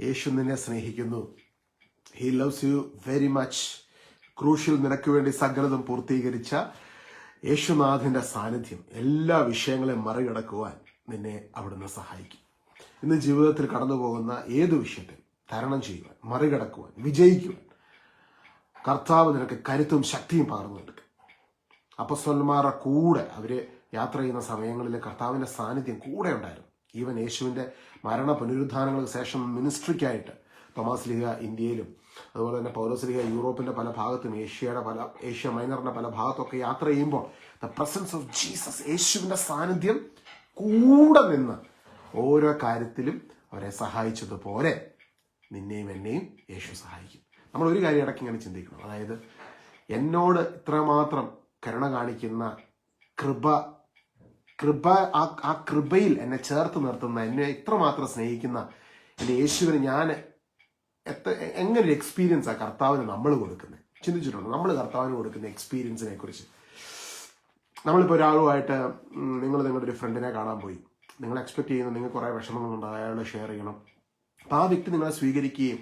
യേശു നിന്നെ സ്നേഹിക്കുന്നു. He loves you very much crucial നിനക്ക് വേണ്ടി സകലതും പൂർത്തീകരിച്ച യേശുനാഥിന്റെ സാന്നിധ്യം എല്ലാ വിഷയങ്ങളെയും മറികടക്കുവാൻ നിന്നെ അവിടുന്ന് സഹായിക്കും. ഇന്ന് ജീവിതത്തിൽ കടന്നു പോകുന്ന ഏത് വിഷയത്തിൽ തരണം ചെയ്യുവാൻ മറികടക്കുവാൻ വിജയിക്കുവാൻ കർത്താവ് നിനക്ക് കരുത്തും ശക്തിയും പകർന്നു നൽകും. അപ്പസ്വന്മാരുടെ കൂടെ അവർ യാത്ര ചെയ്യുന്ന സമയങ്ങളിൽ കർത്താവിന്റെ സാന്നിധ്യം കൂടെ ഉണ്ടായിരുന്നു. ഈവൻ യേശുവിന്റെ മരണ പുനരുദ്ധാനങ്ങൾക്ക് ശേഷം മിനിസ്ട്രിക്കായിട്ട് തോമസ് ലിഹ ഇന്ത്യയിലും അതുപോലെ തന്നെ പൗലോസ് ലിഹ യൂറോപ്പിന്റെ പല ഭാഗത്തും ഏഷ്യയുടെ പല ഏഷ്യ മൈനറിന്റെ പല ഭാഗത്തൊക്കെ യാത്ര ചെയ്യുമ്പോൾ ദ പ്രസൻസ് ഓഫ് ജീസസ് യേശുവിന്റെ സാന്നിധ്യം കൂടെ നിന്ന് ഓരോ കാര്യത്തിലും അവരെ സഹായിച്ചതുപോലെ നിന്നെയും എന്നെയും യേശു സഹായിക്കും. നമ്മൾ ഒരു കാര്യം ഇടയ്ക്ക് ഇങ്ങനെ ചിന്തിക്കണം. അതായത് എന്നോട് ഇത്രമാത്രം കരുണ കാണിക്കുന്ന കൃപ കൃപ ആ ആ കൃപയിൽ എന്നെ ചേർത്ത് നിർത്തുന്ന എന്നെ ഇത്രമാത്രം സ്നേഹിക്കുന്ന എന്റെ യേശുവിന് ഞാൻ എത്ര എങ്ങനെ ഒരു എക്സ്പീരിയൻസ് ആ കർത്താവിന് നമ്മൾ കൊടുക്കുന്നത്? ചിന്തിച്ചിട്ടുണ്ട്? നമ്മൾ കർത്താവിന് കൊടുക്കുന്ന എക്സ്പീരിയൻസിനെ കുറിച്ച്. നമ്മളിപ്പോൾ ഒരാളുമായിട്ട് നിങ്ങൾ നിങ്ങളുടെ ഒരു ഫ്രണ്ടിനെ കാണാൻ പോയി. നിങ്ങൾ എക്സ്പെക്ട് ചെയ്യുന്ന നിങ്ങൾ കുറേ വിഷമങ്ങളുണ്ട് അയാളെ ഷെയർ ചെയ്യണം. അപ്പം ആ വ്യക്തി നിങ്ങളെ സ്വീകരിക്കുകയും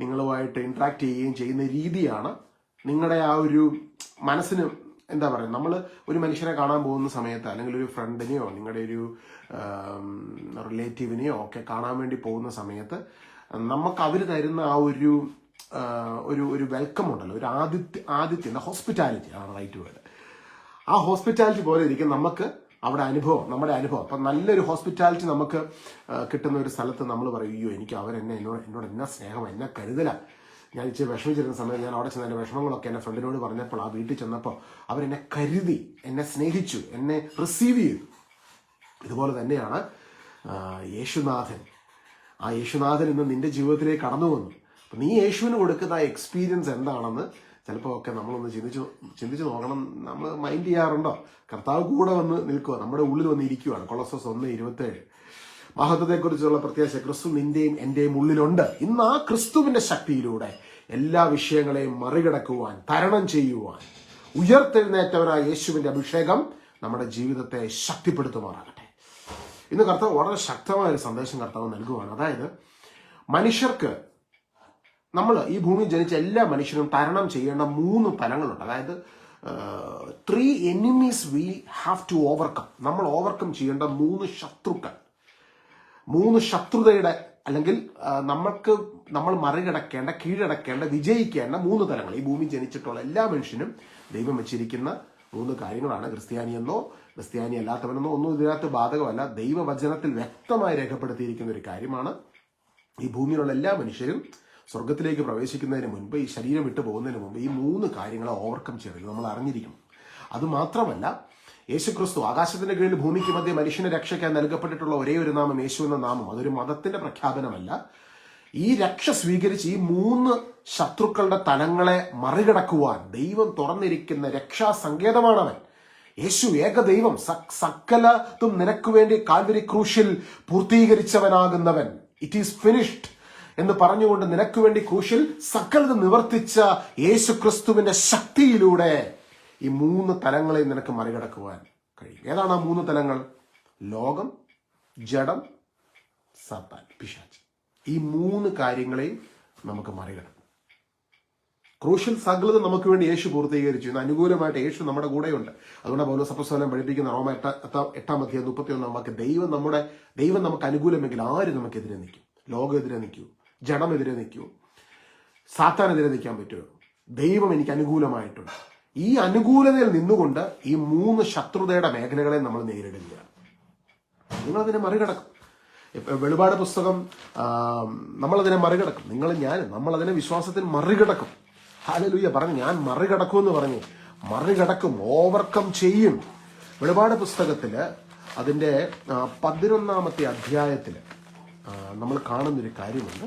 നിങ്ങളുമായിട്ട് ഇൻട്രാക്ട് ചെയ്യുകയും ചെയ്യുന്ന രീതിയാണ് നിങ്ങളുടെ ആ ഒരു മനസ്സിന് എന്താ പറയുക നമ്മൾ ഒരു മനുഷ്യനെ കാണാൻ പോകുന്ന സമയത്ത് അല്ലെങ്കിൽ ഒരു ഫ്രണ്ടിനെയോ നിങ്ങളുടെ ഒരു റിലേറ്റീവിനെയോ ഒക്കെ കാണാൻ വേണ്ടി പോകുന്ന സമയത്ത് നമുക്ക് അവർ തരുന്ന ആ ഒരു ഒരു ഒരു വെൽക്കം ഉണ്ടല്ലോ. ഒരു ആദിത്യ ആദിത്യ ഹോസ്പിറ്റാലിറ്റി ആണ് റൈറ്റ് വേർഡ് ആ ഹോസ്പിറ്റാലിറ്റി പോലെ ഇരിക്കും നമുക്ക് അവിടെ അനുഭവം നമ്മുടെ അനുഭവം. അപ്പം നല്ലൊരു ഹോസ്പിറ്റാലിറ്റി നമുക്ക് കിട്ടുന്ന ഒരു സ്ഥലത്ത് നമ്മൾ പറയും അയ്യോ എനിക്ക് അവരെന്നെ എന്നോട് എന്നോട് എന്നാ സ്നേഹം എന്നെ കരുതല. ഞാൻ ഇച്ചിരി വിഷമിച്ചിരുന്ന സമയത്ത് ഞാൻ അവിടെ ചെന്ന എന്റെ വിഷമങ്ങളൊക്കെ എന്റെ ഫ്രണ്ടിനോട് പറഞ്ഞപ്പോൾ ആ വീട്ടിൽ ചെന്നപ്പോൾ അവരെന്നെ കരുതി എന്നെ സ്നേഹിച്ചു എന്നെ റിസീവ് ചെയ്തു. ഇതുപോലെ തന്നെയാണ് യേശുനാഥൻ. ആ യേശുനാഥൻ ഇന്ന് നിന്റെ ജീവിതത്തിലേക്ക് കടന്നു വന്നു. അപ്പം നീ യേശുവിന് കൊടുക്കുന്ന ആ എക്സ്പീരിയൻസ് എന്താണെന്ന് ചിലപ്പോൾ ഒക്കെ നമ്മളൊന്ന് ചിന്തിച്ചു ചിന്തിച്ചു നോക്കണം. നമ്മൾ മൈൻഡ് ചെയ്യാറുണ്ടോ? കർത്താവ് കൂടെ വന്ന് നിൽക്കുക നമ്മുടെ ഉള്ളിൽ വന്ന് ഇരിക്കുകയാണ് കൊളസസ് ഒന്ന് ഇരുപത്തേഴ്. മഹത്വത്തെക്കുറിച്ചുള്ള പ്രത്യാശ ക്രിസ്തു നിന്റെയും എന്റെയും ഉള്ളിലുണ്ട്. ഇന്ന് ആ ക്രിസ്തുവിന്റെ ശക്തിയിലൂടെ എല്ലാ വിഷയങ്ങളെയും മറികടക്കുവാൻ തരണം ചെയ്യുവാൻ ഉയർത്തെഴുന്നേറ്റവനായ യേശുവിന്റെ അഭിഷേകം നമ്മുടെ ജീവിതത്തെ ശക്തിപ്പെടുത്തുമാറാകട്ടെ. ഇന്ന് കർത്താവ് വളരെ ശക്തമായ ഒരു സന്ദേശം കർത്താവ് നൽകുവാണ് അതായത് മനുഷ്യർക്ക് നമ്മൾ ഈ ഭൂമിയിൽ ജനിച്ച എല്ലാ മനുഷ്യരും തരണം ചെയ്യേണ്ട മൂന്ന് തലങ്ങളുണ്ട് അതായത് three enemies we have to overcome നമ്മൾ ഓവർകം ചെയ്യേണ്ട മൂന്ന് ശത്രുക്കൾ. മൂന്ന് ശത്രുതയുടെ അല്ലെങ്കിൽ നമ്മൾക്ക് നമ്മൾ മറികടക്കേണ്ട കീഴടക്കേണ്ട വിജയിക്കേണ്ട മൂന്ന് തലങ്ങൾ. ഈ ഭൂമി ജനിച്ചിട്ടുള്ള എല്ലാ മനുഷ്യനും ദൈവം വെച്ചിരിക്കുന്ന മൂന്ന് കാര്യങ്ങളാണ്. ക്രിസ്ത്യാനിയെന്നോ ക്രിസ്ത്യാനി അല്ലാത്തവനെന്നോ ഒന്നും ഇതിനകത്ത് ബാധകമല്ല. ദൈവവചനത്തിൽ വ്യക്തമായി രേഖപ്പെടുത്തിയിരിക്കുന്ന ഒരു കാര്യമാണ്. ഈ ഭൂമിയിലുള്ള എല്ലാ മനുഷ്യരും സ്വർഗത്തിലേക്ക് പ്രവേശിക്കുന്നതിന് മുൻപ് ഈ ശരീരം വിട്ടു പോകുന്നതിന് മുമ്പ് ഈ മൂന്ന് കാര്യങ്ങളെ ഓവർകം ചെയ്യണം നമ്മൾ അറിഞ്ഞിരിക്കണം. അതുമാത്രമല്ല യേശുക്രിസ്തു ആകാശത്തിന്റെ കീഴിൽ ഭൂമിക്ക് മധ്യ മനുഷ്യനെ രക്ഷയ്ക്കാൻ നൽകപ്പെട്ടിട്ടുള്ള ഒരേ ഒരു നാമം യേശു എന്ന നാമം. അതൊരു മതത്തിന്റെ പ്രഖ്യാപനമല്ല. ഈ രക്ഷ സ്വീകരിച്ച് ഈ മൂന്ന് ശത്രുക്കളുടെ തലങ്ങളെ മറികടക്കുവാൻ ദൈവം തുറന്നിരിക്കുന്ന രക്ഷാ സങ്കേതമാണവൻ. യേശു ഏക ദൈവം. സ- സകലതും നിനക്ക് വേണ്ടി കാൽവരി ക്രൂശിൽ പൂർത്തീകരിച്ചവനാകുന്നവൻ. ഇറ്റ് ഈസ് ഫിനിഷ്ഡ് എന്ന് പറഞ്ഞുകൊണ്ട് നിനക്ക് വേണ്ടി ക്രൂശിൽ സകലതും നിവർത്തിച്ച യേശു ക്രിസ്തുവിന്റെ ശക്തിയിലൂടെ ഈ മൂന്ന് തലങ്ങളെ നിനക്ക് മറികടക്കുവാൻ കഴിയും ഏതാണ് ആ മൂന്ന് തലങ്ങൾ? ലോകം ജഡം സത്താൻ പിശാച്ച് ഈ മൂന്ന് കാര്യങ്ങളെയും നമുക്ക് മറികടക്കും. ക്രൂഷ്യൽ സകലത നമുക്ക് വേണ്ടി യേശു പൂർത്തീകരിച്ചു. ഇന്ന് അനുകൂലമായിട്ട് യേശു നമ്മുടെ കൂടെയുണ്ട്. അതുകൊണ്ട് പൗലോസ് സപ്രസ്വലം പഠിപ്പിക്കുന്ന റോമ എട്ട എട്ടാം അധ്യായം മുപ്പത്തി നമുക്ക് ദൈവം നമ്മുടെ ദൈവം നമുക്ക് അനുകൂലമെങ്കിൽ ആര് നമുക്കെതിരെ നിൽക്കും? ലോകം എതിരെ നിൽക്കൂ? ജഡം എതിരെ നിൽക്കൂ? സാത്താനെതിരെ നിൽക്കാൻ പറ്റുമോ? ദൈവം എനിക്ക് അനുകൂലമായിട്ടുണ്ട്. ഈ അനുകൂലതയിൽ നിന്നുകൊണ്ട് ഈ മൂന്ന് ശത്രുതയുടെ മേഖലകളെ നമ്മൾ നേരിടുകയാണ്. നിങ്ങളതിനെ മറികടക്കും. വെളിപാട് പുസ്തകം നമ്മളതിനെ മറികടക്കും. നിങ്ങൾ ഞാൻ നമ്മളതിനെ വിശ്വാസത്തിൽ മറികടക്കും. ഹാലലൂയ പറഞ്ഞു ഞാൻ മറികടക്കും എന്ന് പറഞ്ഞു മറികടക്കും ഓവർകം ചെയ്യും. വെളിപാട് പുസ്തകത്തിൽ അതിന്റെ ആ, പതിനൊന്നാമത്തെ അധ്യായത്തിൽ നമ്മൾ കാണുന്നൊരു കാര്യമുണ്ട്.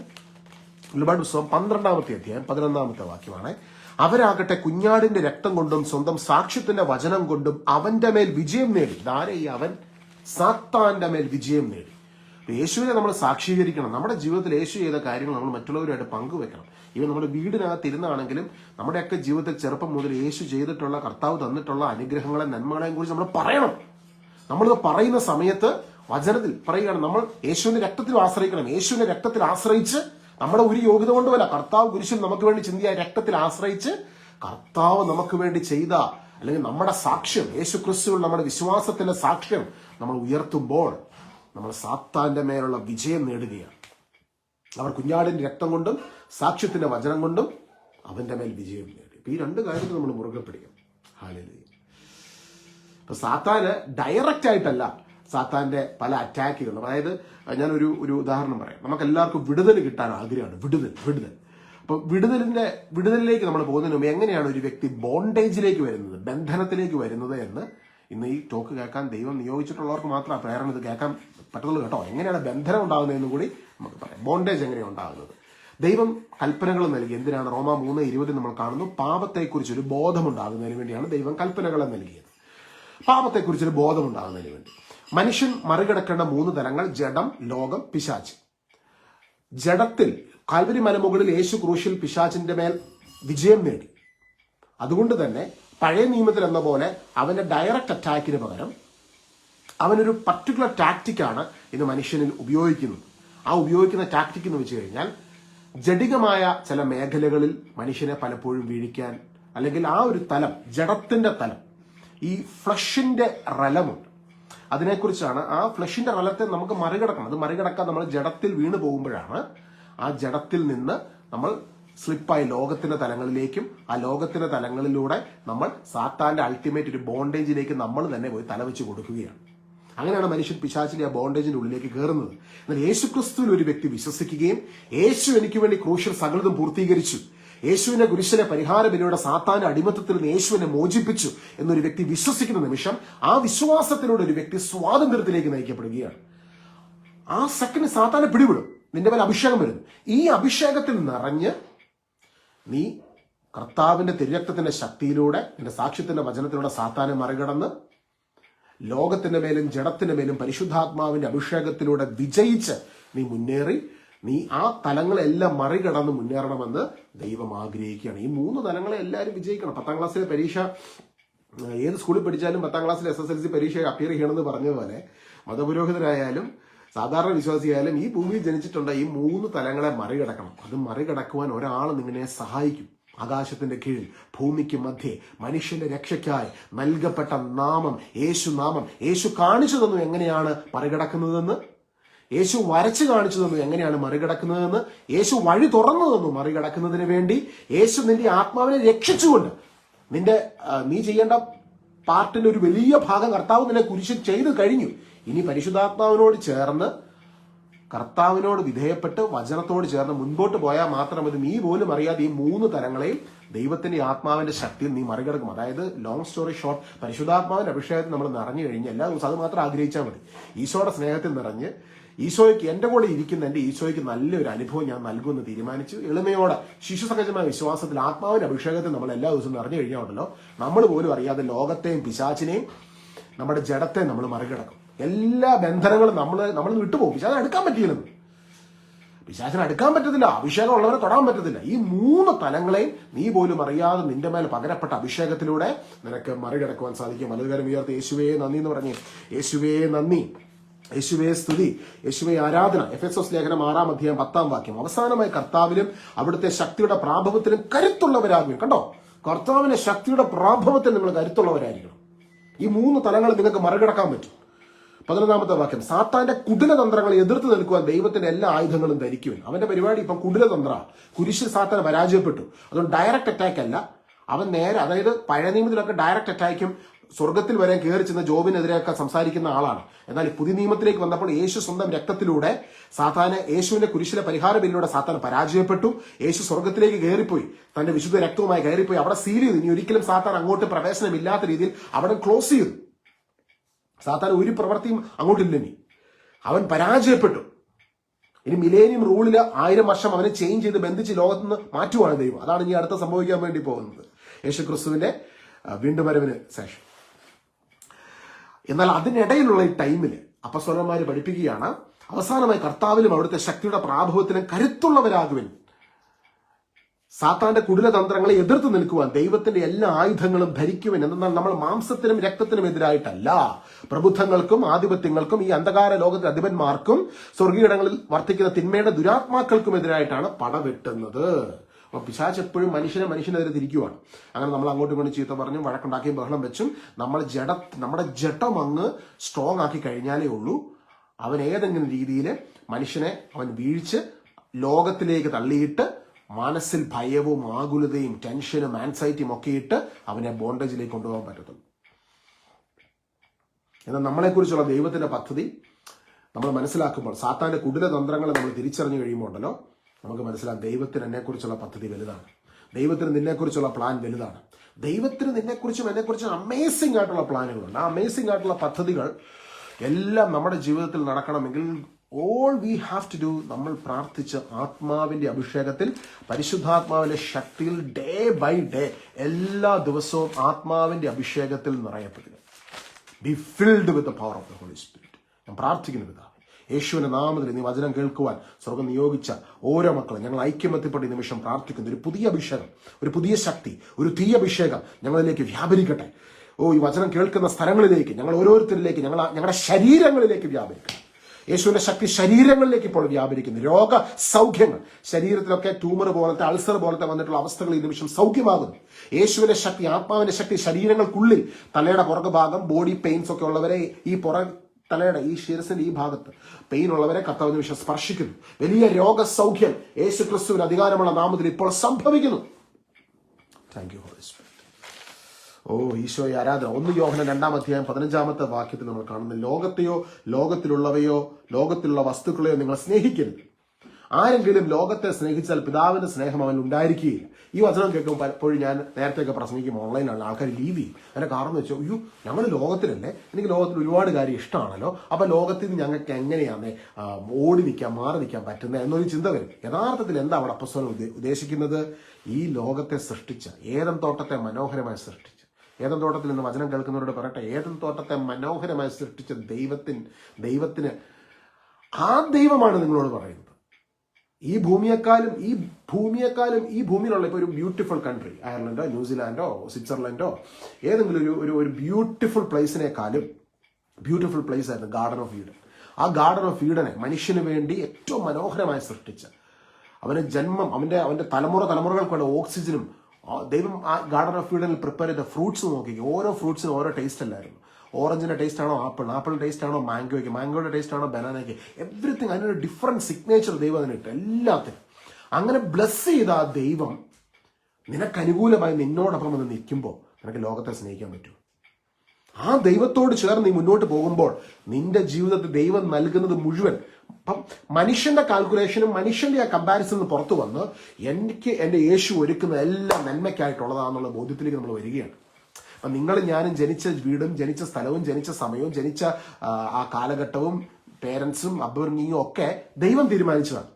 വെളിപാട് പുസ്തകം പന്ത്രണ്ടാമത്തെ അധ്യായം പതിനൊന്നാമത്തെ വാക്യമാണ്. അവരാകട്ടെ കുഞ്ഞാടിന്റെ രക്തം കൊണ്ടും സ്വന്തം സാക്ഷ്യത്തിന്റെ വചനം കൊണ്ടും അവന്റെ മേൽ വിജയം നേടി. ധാരയി അവൻ? സാത്താന്റെ മേൽ വിജയം നേടി. യേശുവിനെ നമ്മൾ സാക്ഷീകരിക്കണം. നമ്മുടെ ജീവിതത്തിൽ യേശു ചെയ്ത കാര്യങ്ങൾ നമ്മൾ മറ്റുള്ളവരുമായിട്ട് പങ്കുവെക്കണം. ഇവ നമ്മുടെ വീടിനകത്ത് ഇരുന്നാണെങ്കിലും നമ്മുടെയൊക്കെ ജീവിതത്തിൽ ചെറുപ്പം മുതൽ യേശു ചെയ്തിട്ടുള്ള കർത്താവ് തന്നിട്ടുള്ള അനുഗ്രഹങ്ങളെ നന്മകളെയും കുറിച്ച് നമ്മൾ പറയണം. നമ്മളിത് പറയുന്ന സമയത്ത് വചനത്തിൽ പറയുകയാണ് നമ്മൾ യേശുവിന്റെ രക്തത്തിൽ ആശ്രയിക്കണം. യേശുവിന്റെ രക്തത്തിൽ ആശ്രയിച്ച് നമ്മുടെ ഒരു യോഗ്യത കൊണ്ടുമല്ല. കർത്താവ് കുരിശിൽ നമുക്ക് വേണ്ടി ചിന്തിയ രക്തത്തിൽ ആശ്രയിച്ച് കർത്താവ് നമുക്ക് വേണ്ടി ചെയ്ത അല്ലെങ്കിൽ നമ്മുടെ സാക്ഷ്യം യേശു ക്രിസ്തുവിൽ നമ്മുടെ വിശ്വാസത്തിന്റെ സാക്ഷ്യം നമ്മൾ ഉയർത്തുമ്പോൾ നമ്മൾ സാത്താന്റെ മേലുള്ള വിജയം നേടുകയാണ്. അവർ കുഞ്ഞാടിന്റെ രക്തം കൊണ്ടും സാക്ഷ്യത്തിന്റെ വചനം കൊണ്ടും അവന്റെ മേൽ വിജയം നേടി. ഈ രണ്ട് കാര്യങ്ങൾ നമ്മൾ മുറുകെ പിടിക്കും ഇപ്പൊ സാത്താന് ഡയറക്റ്റ് ആയിട്ടല്ല സാത്താന്റെ പല അറ്റാക്കുകളും അതായത് ഞാനൊരു ഒരു ഉദാഹരണം പറയാം. നമുക്ക് എല്ലാവർക്കും വിടുതൽ കിട്ടാൻ ആഗ്രഹമാണ്. വിടുതൽ വിടുതൽ. അപ്പൊ വിടുതലിന്റെ വിടുതലിലേക്ക് നമ്മൾ പോകുന്നതിന് മുമ്പ് എങ്ങനെയാണ് ഒരു വ്യക്തി ബോണ്ടേജിലേക്ക് വരുന്നത് ബന്ധനത്തിലേക്ക് വരുന്നത് എന്ന് ഇന്ന് ഈ ടോക്ക് കേൾക്കാൻ ദൈവം നിയോഗിച്ചിട്ടുള്ളവർക്ക് മാത്രം ആ പ്രേരണ ഇത് കേൾക്കാൻ പറ്റുള്ളൂ കേട്ടോ. എങ്ങനെയാണ് ബന്ധനം ഉണ്ടാകുന്നതെന്ന് കൂടി നമുക്ക് പറയാം. ബോണ്ടേജ് എങ്ങനെയാണ് ഉണ്ടാകുന്നത്? ദൈവം കൽപ്പനകൾ നൽകി. എന്തിനാണ്? റോമ മൂന്ന് ഇരുപതിൽ നമ്മൾ കാണുന്നു പാപത്തെക്കുറിച്ച് ഒരു ബോധമുണ്ടാകുന്നതിന് വേണ്ടിയാണ് ദൈവം കൽപ്പനകളെ നൽകിയത്. പാപത്തെക്കുറിച്ചൊരു ബോധമുണ്ടാകുന്നതിന് വേണ്ടി. മനുഷ്യൻ മറികടക്കേണ്ട മൂന്ന് തലങ്ങൾ ജഡം ലോകം പിശാച്ച് ജഡത്തിൽ കാൽവരി മലമുകളിൽ യേശു ക്രൂശിൽ പിശാചിന്റെ മേൽ വിജയം നേടി. അതുകൊണ്ട് തന്നെ പഴയ നിയമത്തിൽ എന്ന പോലെ അവന്റെ ഡയറക്റ്റ് അറ്റാക്കിന് പകരം അവനൊരു പർട്ടിക്കുലർ ടാക്റ്റിക്കാണ് ഇന്ന് മനുഷ്യനിൽ ഉപയോഗിക്കുന്നത്. ആ ഉപയോഗിക്കുന്ന ടാക്റ്റിക് എന്ന് വെച്ച് കഴിഞ്ഞാൽ ജഡികമായ ചില മേഖലകളിൽ മനുഷ്യനെ പലപ്പോഴും വീഴിക്കാൻ അല്ലെങ്കിൽ ആ ഒരു തലം ജഡത്തിന്റെ തലം ഈ ഫ്ലഷിന്റെ റലമുണ്ട്. അതിനെക്കുറിച്ചാണ് ആ ഫ്ലഷിന്റെ റലത്തെ നമുക്ക് മറികടക്കണം. അത് മറികടക്കാൻ നമ്മൾ ജഡത്തിൽ വീണു പോകുമ്പോഴാണ് ആ ജഡത്തിൽ നിന്ന് നമ്മൾ സ്ലിപ്പായി ലോകത്തിന്റെ തലങ്ങളിലേക്കും ആ ലോകത്തിന്റെ തലങ്ങളിലൂടെ നമ്മൾ സാത്താന്റെ അൾട്ടിമേറ്റ് ഒരു ബോണ്ടേജിലേക്ക് നമ്മൾ തന്നെ പോയി തലവെച്ച് കൊടുക്കുകയാണ്. അങ്ങനെയാണ് മനുഷ്യൻ പിശാചിന്റെ ആ ബോണ്ടേജിന്റെ ഉള്ളിലേക്ക് കയറുന്നത്. എന്നാൽ യേശു ക്രിസ്തുവിൽ ഒരു വ്യക്തി വിശ്വസിക്കുകയും യേശു എനിക്ക് വേണ്ടി ക്രൂഷ്യൽ സകലതും പൂർത്തീകരിച്ചു. യേശുവിനെ കുരിശിലെ പരിഹാര ബലിയുടെ സാത്താന്റെ അടിമത്തത്തിൽ നിന്ന് യേശുവിനെ മോചിപ്പിച്ചു എന്നൊരു വ്യക്തി വിശ്വസിക്കുന്ന നിമിഷം ആ വിശ്വാസത്തിലൂടെ ഒരു വ്യക്തി സ്വാതന്ത്ര്യത്തിലേക്ക് നയിക്കപ്പെടുകയാണ്. ആ സെക്കൻഡ് സാത്താനെ പിടിവിടും. നിന്റെ മേൽ അഭിഷേകം വരുന്നു. ഈ അഭിഷേകത്തിൽ നിറഞ്ഞ് നീ കർത്താവിന്റെ തിരക്തത്തിന്റെ ശക്തിയിലൂടെ നിന്റെ സാക്ഷ്യത്തിന്റെ വചനത്തിലൂടെ സാത്താനെ മറികടന്ന് ലോകത്തിന്റെ മേലും ജഡത്തിന്റെ മേലും പരിശുദ്ധാത്മാവിന്റെ അഭിഷേകത്തിലൂടെ വിജയിച്ച് നീ മുന്നേറി നീ ആ തലങ്ങളെല്ലാം മറികടന്ന് മുന്നേറണമെന്ന് ദൈവം ആഗ്രഹിക്കുകയാണ്. ഈ മൂന്ന് തലങ്ങളെ എല്ലാവരും വിജയിക്കണം. പത്താം ക്ലാസ്സിലെ പരീക്ഷ ഏത് സ്കൂളിൽ പഠിച്ചാലും പത്താം ക്ലാസ്സിലെ എസ് എസ് എൽ സി പരീക്ഷ അപ്പിയർ ചെയ്യണമെന്ന് പറഞ്ഞതുപോലെ മതപുരോഹിതരായാലും സാധാരണ വിശ്വാസിയായാലും ഈ ഭൂമിയിൽ ജനിച്ചിട്ടുണ്ട് ഈ മൂന്ന് തലങ്ങളെ മറികടക്കണം. അത് മറികടക്കുവാൻ ഒരാൾ നിങ്ങളെ സഹായിക്കും. ആകാശത്തിന്റെ കീഴിൽ ഭൂമിക്ക് മധ്യേ മനുഷ്യന്റെ രക്ഷയ്ക്കായി നൽകപ്പെട്ട നാമം യേശു നാമം യേശു കാണിച്ചു തന്നു എങ്ങനെയാണ് മറികടക്കുന്നതെന്ന്? യേശു വരച്ചു കാണിച്ചു തന്നു എങ്ങനെയാണ് മറികടക്കുന്നതെന്ന് യേശു വഴി തുറന്നു തന്നു മറികടക്കുന്നതിന് വേണ്ടി യേശു നിന്റെ ആത്മാവിനെ രക്ഷിച്ചുകൊണ്ട് നിന്റെ നീ ചെയ്യേണ്ട പാർട്ടിന്റെ ഒരു വലിയ ഭാഗം കർത്താവ് നിന്നെ കുരിശിൽ ചെയ്തു കഴിഞ്ഞു. ഇനി പരിശുദ്ധാത്മാവിനോട് ചേർന്ന് കർത്താവിനോട് വിധേയപ്പെട്ട് വചനത്തോട് ചേർന്ന് മുൻപോട്ട് പോയാൽ മാത്രം അത് നീ പോലും അറിയാതെ ഈ മൂന്ന് തരങ്ങളെയും ദൈവത്തിന്റെ ആത്മാവിന്റെ ശക്തിയിൽ നീ മറികടക്കും. അതായത് ലോങ് സ്റ്റോറി ഷോർട്ട് പരിശുദ്ധാത്മാവിന്റെ അഭിഷേകത്തിൽ നമ്മൾ നിറഞ്ഞു കഴിഞ്ഞ് എല്ലാ ദിവസവും അത് മാത്രം ആഗ്രഹിച്ചാൽ മതി. ഈശോയുടെ സ്നേഹത്തിൽ നിറഞ്ഞ് ഈശോയ്ക്ക് എന്റെ കൂടെ ഇരിക്കുന്ന എന്റെ ഈശോയ്ക്ക് നല്ലൊരു അനുഭവം ഞാൻ നൽകുമെന്ന് തീരുമാനിച്ചു. എളിമയോടെ ശിശുസഹജമായ വിശ്വാസത്തിൽ ആത്മാവിന്റെ അഭിഷേകത്തിൽ നമ്മൾ എല്ലാ ദിവസവും നിറഞ്ഞു കഴിഞ്ഞാൽ ഉണ്ടല്ലോ. നമ്മൾ പോലും അറിയാതെ ലോകത്തെയും പിശാച്ചിനെയും നമ്മുടെ ജഡത്തെ നമ്മൾ മറികടക്കും. എല്ലാ ബന്ധനങ്ങളും നമ്മൾ നമ്മൾ വിട്ടുപോകും. പിശാചിനെ എടുക്കാൻ പറ്റിയില്ലെന്ന്. പിശാചിനെ എടുക്കാൻ പറ്റത്തില്ല. അഭിഷേകം ഉള്ളവരെ തൊടാൻ പറ്റത്തില്ല. ഈ മൂന്ന് തലങ്ങളെയും നീ പോലും അറിയാതെ നിന്റെ മേൽ പകരപ്പെട്ട അഭിഷേകത്തിലൂടെ നിനക്ക് മറികടക്കുവാൻ സാധിക്കും. വലതുകാരം ഉയർത്തി. യേശുവേ നന്ദി എന്ന് പറഞ്ഞ്. യേശുവേ നന്ദി. യേശുവേ സ്തുതി. യേശുവേ ആരാധന. എഫ് എസ് എസ് ലേഖനം ആറാം അധ്യായം പത്താം വാക്യം. അവസാനമായി കർത്താവിലും അവിടുത്തെ ശക്തിയുടെ പ്രാഭവത്തിലും കരുത്തുള്ളവരാകും കണ്ടോ? കർത്താവിന്റെ ശക്തിയുടെ പ്രാഭവത്തിൽ നിങ്ങൾ കരുത്തുള്ളവരായിരിക്കണം. ഈ മൂന്ന് തലങ്ങൾ നിങ്ങൾക്ക് മറികടക്കാൻ പറ്റും. പതിനൊന്നാമത്തെ വാക്യം. സാത്താന്റെ കുടിലതന്ത്രങ്ങളെ എതിർത്ത് നിൽക്കുവാൻ ദൈവത്തിന്റെ എല്ലാ ആയുധങ്ങളും ധരിക്കുവാൻ. അവന്റെ പരിപാടി ഇപ്പം കുടിലതന്ത്ര. കുരിശിൽ സാത്താൻ പരാജയപ്പെട്ടു. അതുകൊണ്ട് ഡയറക്റ്റ് അറ്റാക്ക് അല്ല. അവൻ നേരെ അതായത് പഴയ നിയമത്തിലൊക്കെ ഡയറക്റ്റ് അറ്റാക്കും സ്വർഗത്തിൽ വരെ കയറി ചെന്ന ജോബിനെതിരെയൊക്കെ സംസാരിക്കുന്ന ആളാണ്. എന്നാൽ ഈ പുതിയ നിയമത്തിലേക്ക് വന്നപ്പോൾ യേശു സ്വന്തം രക്തത്തിലൂടെ സാത്താന് യേശുവിന്റെ കുരിശിലെ പരിഹാര ബില്ലിലൂടെ സാത്താൻ പരാജയപ്പെട്ടു. യേശു സ്വർഗത്തിലേക്ക് കയറിപ്പോയി തന്റെ വിശുദ്ധ രക്തവുമായി കയറിപ്പോയി. അവിടെ സീൽ ചെയ്തു. ഇനി ഒരിക്കലും സാത്താൻ അങ്ങോട്ട് പ്രവേശനമില്ലാത്ത രീതിയിൽ അവിടെ ക്ലോസ് ചെയ്തു. സാത്താൻ ഒരു പ്രവൃത്തിയും അങ്ങോട്ടില്ല ഇനി. അവൻ പരാജയപ്പെട്ടു. ഇനി മിലേനിയം റൂളിൽ ആയിരം വർഷം അവനെ ചേഞ്ച് ചെയ്ത് ബന്ധിച്ച് ലോകത്ത് നിന്ന് മാറ്റുവാണ് ദൈവം. അതാണ് ഇനി അടുത്ത സംഭവിക്കാൻ വേണ്ടി പോകുന്നത്. യേശു ക്രിസ്തുവിന്റെ വീണ്ടും വരവിന് ശേഷം. എന്നാൽ അതിനിടയിലുള്ള ഈ ടൈമിൽ അപ്പസ്വരന്മാര് പഠിപ്പിക്കുകയാണ് അവസാനമായി കർത്താവിലും അവിടുത്തെ ശക്തിയുടെ പ്രാഭവത്തിലും കരുത്തുള്ളവരാകുവിൻ. സാത്താന്റെ കുടിലതന്ത്രങ്ങളെ എതിർത്ത് നിൽക്കുവാൻ ദൈവത്തിന്റെ എല്ലാ ആയുധങ്ങളും ധരിക്കുവാൻ. എന്നാൽ നമ്മൾ മാംസത്തിനും രക്തത്തിനും എതിരായിട്ടല്ല. പ്രബുദ്ധങ്ങൾക്കും ആധിപത്യങ്ങൾക്കും ഈ അന്ധകാര ലോകത്തിലെ അധിപന്മാർക്കും സ്വർഗീയടങ്ങളിൽ വർത്തിക്കുന്ന തിന്മയുടെ ദുരാത്മാക്കൾക്കും എതിരായിട്ടാണ് പടവെട്ടുന്നത്. അപ്പൊ പിശാച്ച് എപ്പോഴും മനുഷ്യനെ മനുഷ്യനെതിരെ തിരിക്കുവാണ്. അങ്ങനെ നമ്മൾ അങ്ങോട്ടും ഇങ്ങോട്ടും ചീത്ത പറഞ്ഞു വഴക്കുണ്ടാക്കിയും ബഹളം വെച്ചും നമ്മൾ ജഡ നമ്മുടെ ജഡം അങ്ങ് സ്ട്രോങ് ആക്കി കഴിഞ്ഞാലേ ഉള്ളൂ. അവൻ ഏതെങ്കിലും രീതിയിൽ മനുഷ്യനെ അവൻ വീഴ്ച ലോകത്തിലേക്ക് തള്ളിയിട്ട് മനസ്സിൽ ഭയവും ആകുലതയും ടെൻഷനും ആൻസൈറ്റിയും ഒക്കെ ഇട്ട് അവനെ ബോണ്ടേജിലേക്ക് കൊണ്ടുപോകാൻ പറ്റത്തുള്ളൂ. എന്നാൽ നമ്മളെക്കുറിച്ചുള്ള ദൈവത്തിന്റെ പദ്ധതി നമ്മൾ മനസ്സിലാക്കുമ്പോൾ സാത്താന്റെ കുടില തന്ത്രങ്ങൾ നമ്മൾ തിരിച്ചറിഞ്ഞു കഴിയുമ്പോൾ ഉണ്ടല്ലോ നമുക്ക് മനസ്സിലാകും ദൈവത്തിന് എന്നെക്കുറിച്ചുള്ള പദ്ധതി വലുതാണ്. ദൈവത്തിന് നിന്നെക്കുറിച്ചുള്ള പ്ലാൻ വലുതാണ്. ദൈവത്തിന് നിന്നെക്കുറിച്ചും എന്നെക്കുറിച്ചും അമേസിംഗ് ആയിട്ടുള്ള പ്ലാനുകളുണ്ട് ആ അമേസിംഗ് ആയിട്ടുള്ള പദ്ധതികൾ എല്ലാം നമ്മുടെ ജീവിതത്തിൽ നടക്കണമെങ്കിൽ all we have to do നമ്മൾ പ്രാർത്ഥിച്ച് ആത്മാവിന്റെ അഭിഷേകത്തിൽ പരിശുദ്ധാത്മാവിന്റെ ശക്തിയിൽ ഡേ ബൈ ഡേ എല്ലാ ദിവസവും ആത്മാവിന്റെ അഭിഷേകത്തിൽ നിറയപ്പെടുക. Be filled with the power of the Holy Spirit ഞാൻ പ്രാർത്ഥിക്കുന്നു യേശുവിന്റെ നാമത്തിൽ നീ വചനം കേൾക്കുവാൻ സ്വർഗം നിയോഗിച്ച ഓരോ മക്കളും ഞങ്ങൾ ഐക്യമത്യപ്പെട്ട നിമിഷം പ്രാർത്ഥിക്കുന്നു. ഒരു പുതിയ അഭിഷേകം ഒരു പുതിയ ശക്തി ഒരു തീയ അഭിഷേകം ഞങ്ങളിലേക്ക് വ്യാപരിക്കട്ടെ. ഓ ഈ വചനം കേൾക്കുന്ന സ്ഥലങ്ങളിലേക്ക് ഞങ്ങൾ ഓരോരുത്തരിലേക്ക് ഞങ്ങൾ ഞങ്ങളുടെ ശരീരങ്ങളിലേക്ക് വ്യാപരിക്കണം. യേശുവിന്റെ ശക്തി ശരീരങ്ങളിലേക്ക് ഇപ്പോൾ വ്യാപരിക്കുന്നു. രോഗ സൗഖ്യങ്ങൾ ശരീരത്തിലൊക്കെ ട്യൂമർ പോലത്തെ അൾസർ പോലത്തെ വന്നിട്ടുള്ള അവസ്ഥകൾ ഈ നിമിഷം സൗഖ്യമാകുന്നു. യേശുവിന്റെ ശക്തി ആത്മാവിന്റെ ശക്തി ശരീരങ്ങൾക്കുള്ളിൽ തലയുടെ പുറകു ഭാഗം ബോഡി പെയിൻസ് ഒക്കെ ഉള്ളവരെ ഈ പുറ തലയുടെ ഈ ശിരസിൽ ഈ ഭാഗത്ത് പെയിൻ ഉള്ളവരെ കർത്താവ് നിമിഷം സ്പർശിക്കുന്നു. വലിയ രോഗസൗഖ്യം യേശു ക്രിസ്തുവിന് അധികാരമുള്ള നാമത്തിൽ ഇപ്പോൾ സംഭവിക്കുന്നു. താങ്ക് യു ഓ ഈശോയെ ആരാധന. ഒന്ന് യോഹന രണ്ടാം അധ്യായം പതിനഞ്ചാമത്തെ വാക്യത്തിൽ നമ്മൾ കാണുന്നത് ലോകത്തെയോ ലോകത്തിലുള്ളവയോ ലോകത്തിലുള്ള വസ്തുക്കളെയോ നിങ്ങൾ സ്നേഹിക്കരുത്. ആരെങ്കിലും ലോകത്തെ സ്നേഹിച്ചാൽ പിതാവിന്റെ സ്നേഹം അവൻ ഉണ്ടായിരിക്കുകയില്ല. ഈ വചനം കേൾക്കുമ്പോൾ പലപ്പോഴും ഞാൻ നേരത്തെയൊക്കെ പ്രസംഗിക്കും ഓൺലൈനാണ് ആൾക്കാർ ലീവ് ചെയ്യും. അതിന്റെ കാരണം എന്ന് വെച്ചാൽ അയ്യോ ഞങ്ങൾ ലോകത്തിലല്ലേ? എനിക്ക് ലോകത്തിൽ ഒരുപാട് കാര്യം ഇഷ്ടമാണല്ലോ. അപ്പൊ ലോകത്തിൽ ഞങ്ങൾക്ക് എങ്ങനെയാണ് ഓടി നിൽക്കാൻ മാറി നിൽക്കാൻ പറ്റുന്നത്? എന്നൊരു ചിന്ത വരും. യഥാർത്ഥത്തിൽ എന്താ അവിടെ അപ്പസ്വനം ഉദ്ദേശിക്കുന്നത്? ഈ ലോകത്തെ സൃഷ്ടിച്ച ഏതം തോട്ടത്തെ മനോഹരമായി സൃഷ്ടിച്ച ഏതൻ തോട്ടത്തിൽ നിന്ന് വചനം കേൾക്കുന്നവരോട് പറയട്ടെ ഏതൻ തോട്ടത്തെ മനോഹരമായി സൃഷ്ടിച്ച ദൈവത്തിൻ ദൈവത്തിന് ആ ദൈവമാണ് നിങ്ങളോട് പറയുന്നത്. ഈ ഭൂമിയെക്കാളും ഈ ഭൂമിയെക്കാളും ഈ ഭൂമിയിലുള്ള ഇപ്പോൾ ഒരു ബ്യൂട്ടിഫുൾ കൺട്രി അയർലൻഡോ ന്യൂസിലാൻഡോ സ്വിറ്റ്സർലൻഡോ ഏതെങ്കിലും ഒരു ഒരു ഒരു ബ്യൂട്ടിഫുൾ പ്ലേസിനേക്കാളും ബ്യൂട്ടിഫുൾ പ്ലേസ് ആയിരുന്നു ഗാർഡൻ ഓഫ് ഈഡൻ ആ ഗാർഡൻ ഓഫ് ഈഡനെ മനുഷ്യന് വേണ്ടി ഏറ്റവും മനോഹരമായി സൃഷ്ടിച്ച അവന് ജന്മം അവന്റെ അവന്റെ തലമുറ തലമുറകൾക്കുള്ള ഓക്സിജനും ദൈവം ആ ഗാർഡൻ ഓഫ് ഈഡനിൽ പ്രിപ്പയർ ചെയ്ത ഫ്രൂട്ട്സ് നോക്കി ഓരോ ഫ്രൂട്ട്സിനും ഓരോ ടേസ്റ്റ് അല്ലായിരുന്നു. ഓറഞ്ചിന്റെ ടേസ്റ്റ് ആണോ ആപ്പിൾ ആപ്പിൾ ടേസ്റ്റ് ആണോ മാംഗോയ്ക്ക്? മാംഗോയുടെ ടേസ്റ്റ് ആണോ ബനാനയ്ക്ക്? എവറിത്തിങ് അതിനൊരു ഡിഫറെന്റ് സിഗ്നേച്ചർ ദൈവം അതിനിട്ട് എല്ലാത്തിനും. അങ്ങനെ ബ്ലസ് ചെയ്ത ആ ദൈവം നിനക്ക് അനുകൂലമായി നിന്നോടൊപ്പം വന്ന് നിൽക്കുമ്പോൾ നിനക്ക് ലോകത്തെ സ്നേഹിക്കാൻ പറ്റും ആ ദൈവത്തോട് ചേർന്ന് നീ മുന്നോട്ട് പോകുമ്പോൾ നിന്റെ ജീവിതത്തിൽ ദൈവം നൽകുന്നത് മുഴുവൻ അപ്പം മനുഷ്യന്റെ കാൽക്കുലേഷനും മനുഷ്യന്റെ ആ കമ്പാരിസണിന് പുറത്തു വന്ന് എനിക്ക് എന്റെ യേശു ഒരുക്കുന്ന എല്ലാ നന്മയ്ക്കായിട്ടുള്ളതാണെന്നുള്ള ബോധ്യത്തിലേക്ക് നമ്മൾ വരികയാണ്. നിങ്ങൾ ഞാനും ജനിച്ച വീടും ജനിച്ച സ്ഥലവും ജനിച്ച സമയവും ജനിച്ച ആ, കാലഘട്ടവും പേരൻസും അപ്ബർണിങ്ങും ഒക്കെ ദൈവം തീരുമാനിച്ചതാണ്.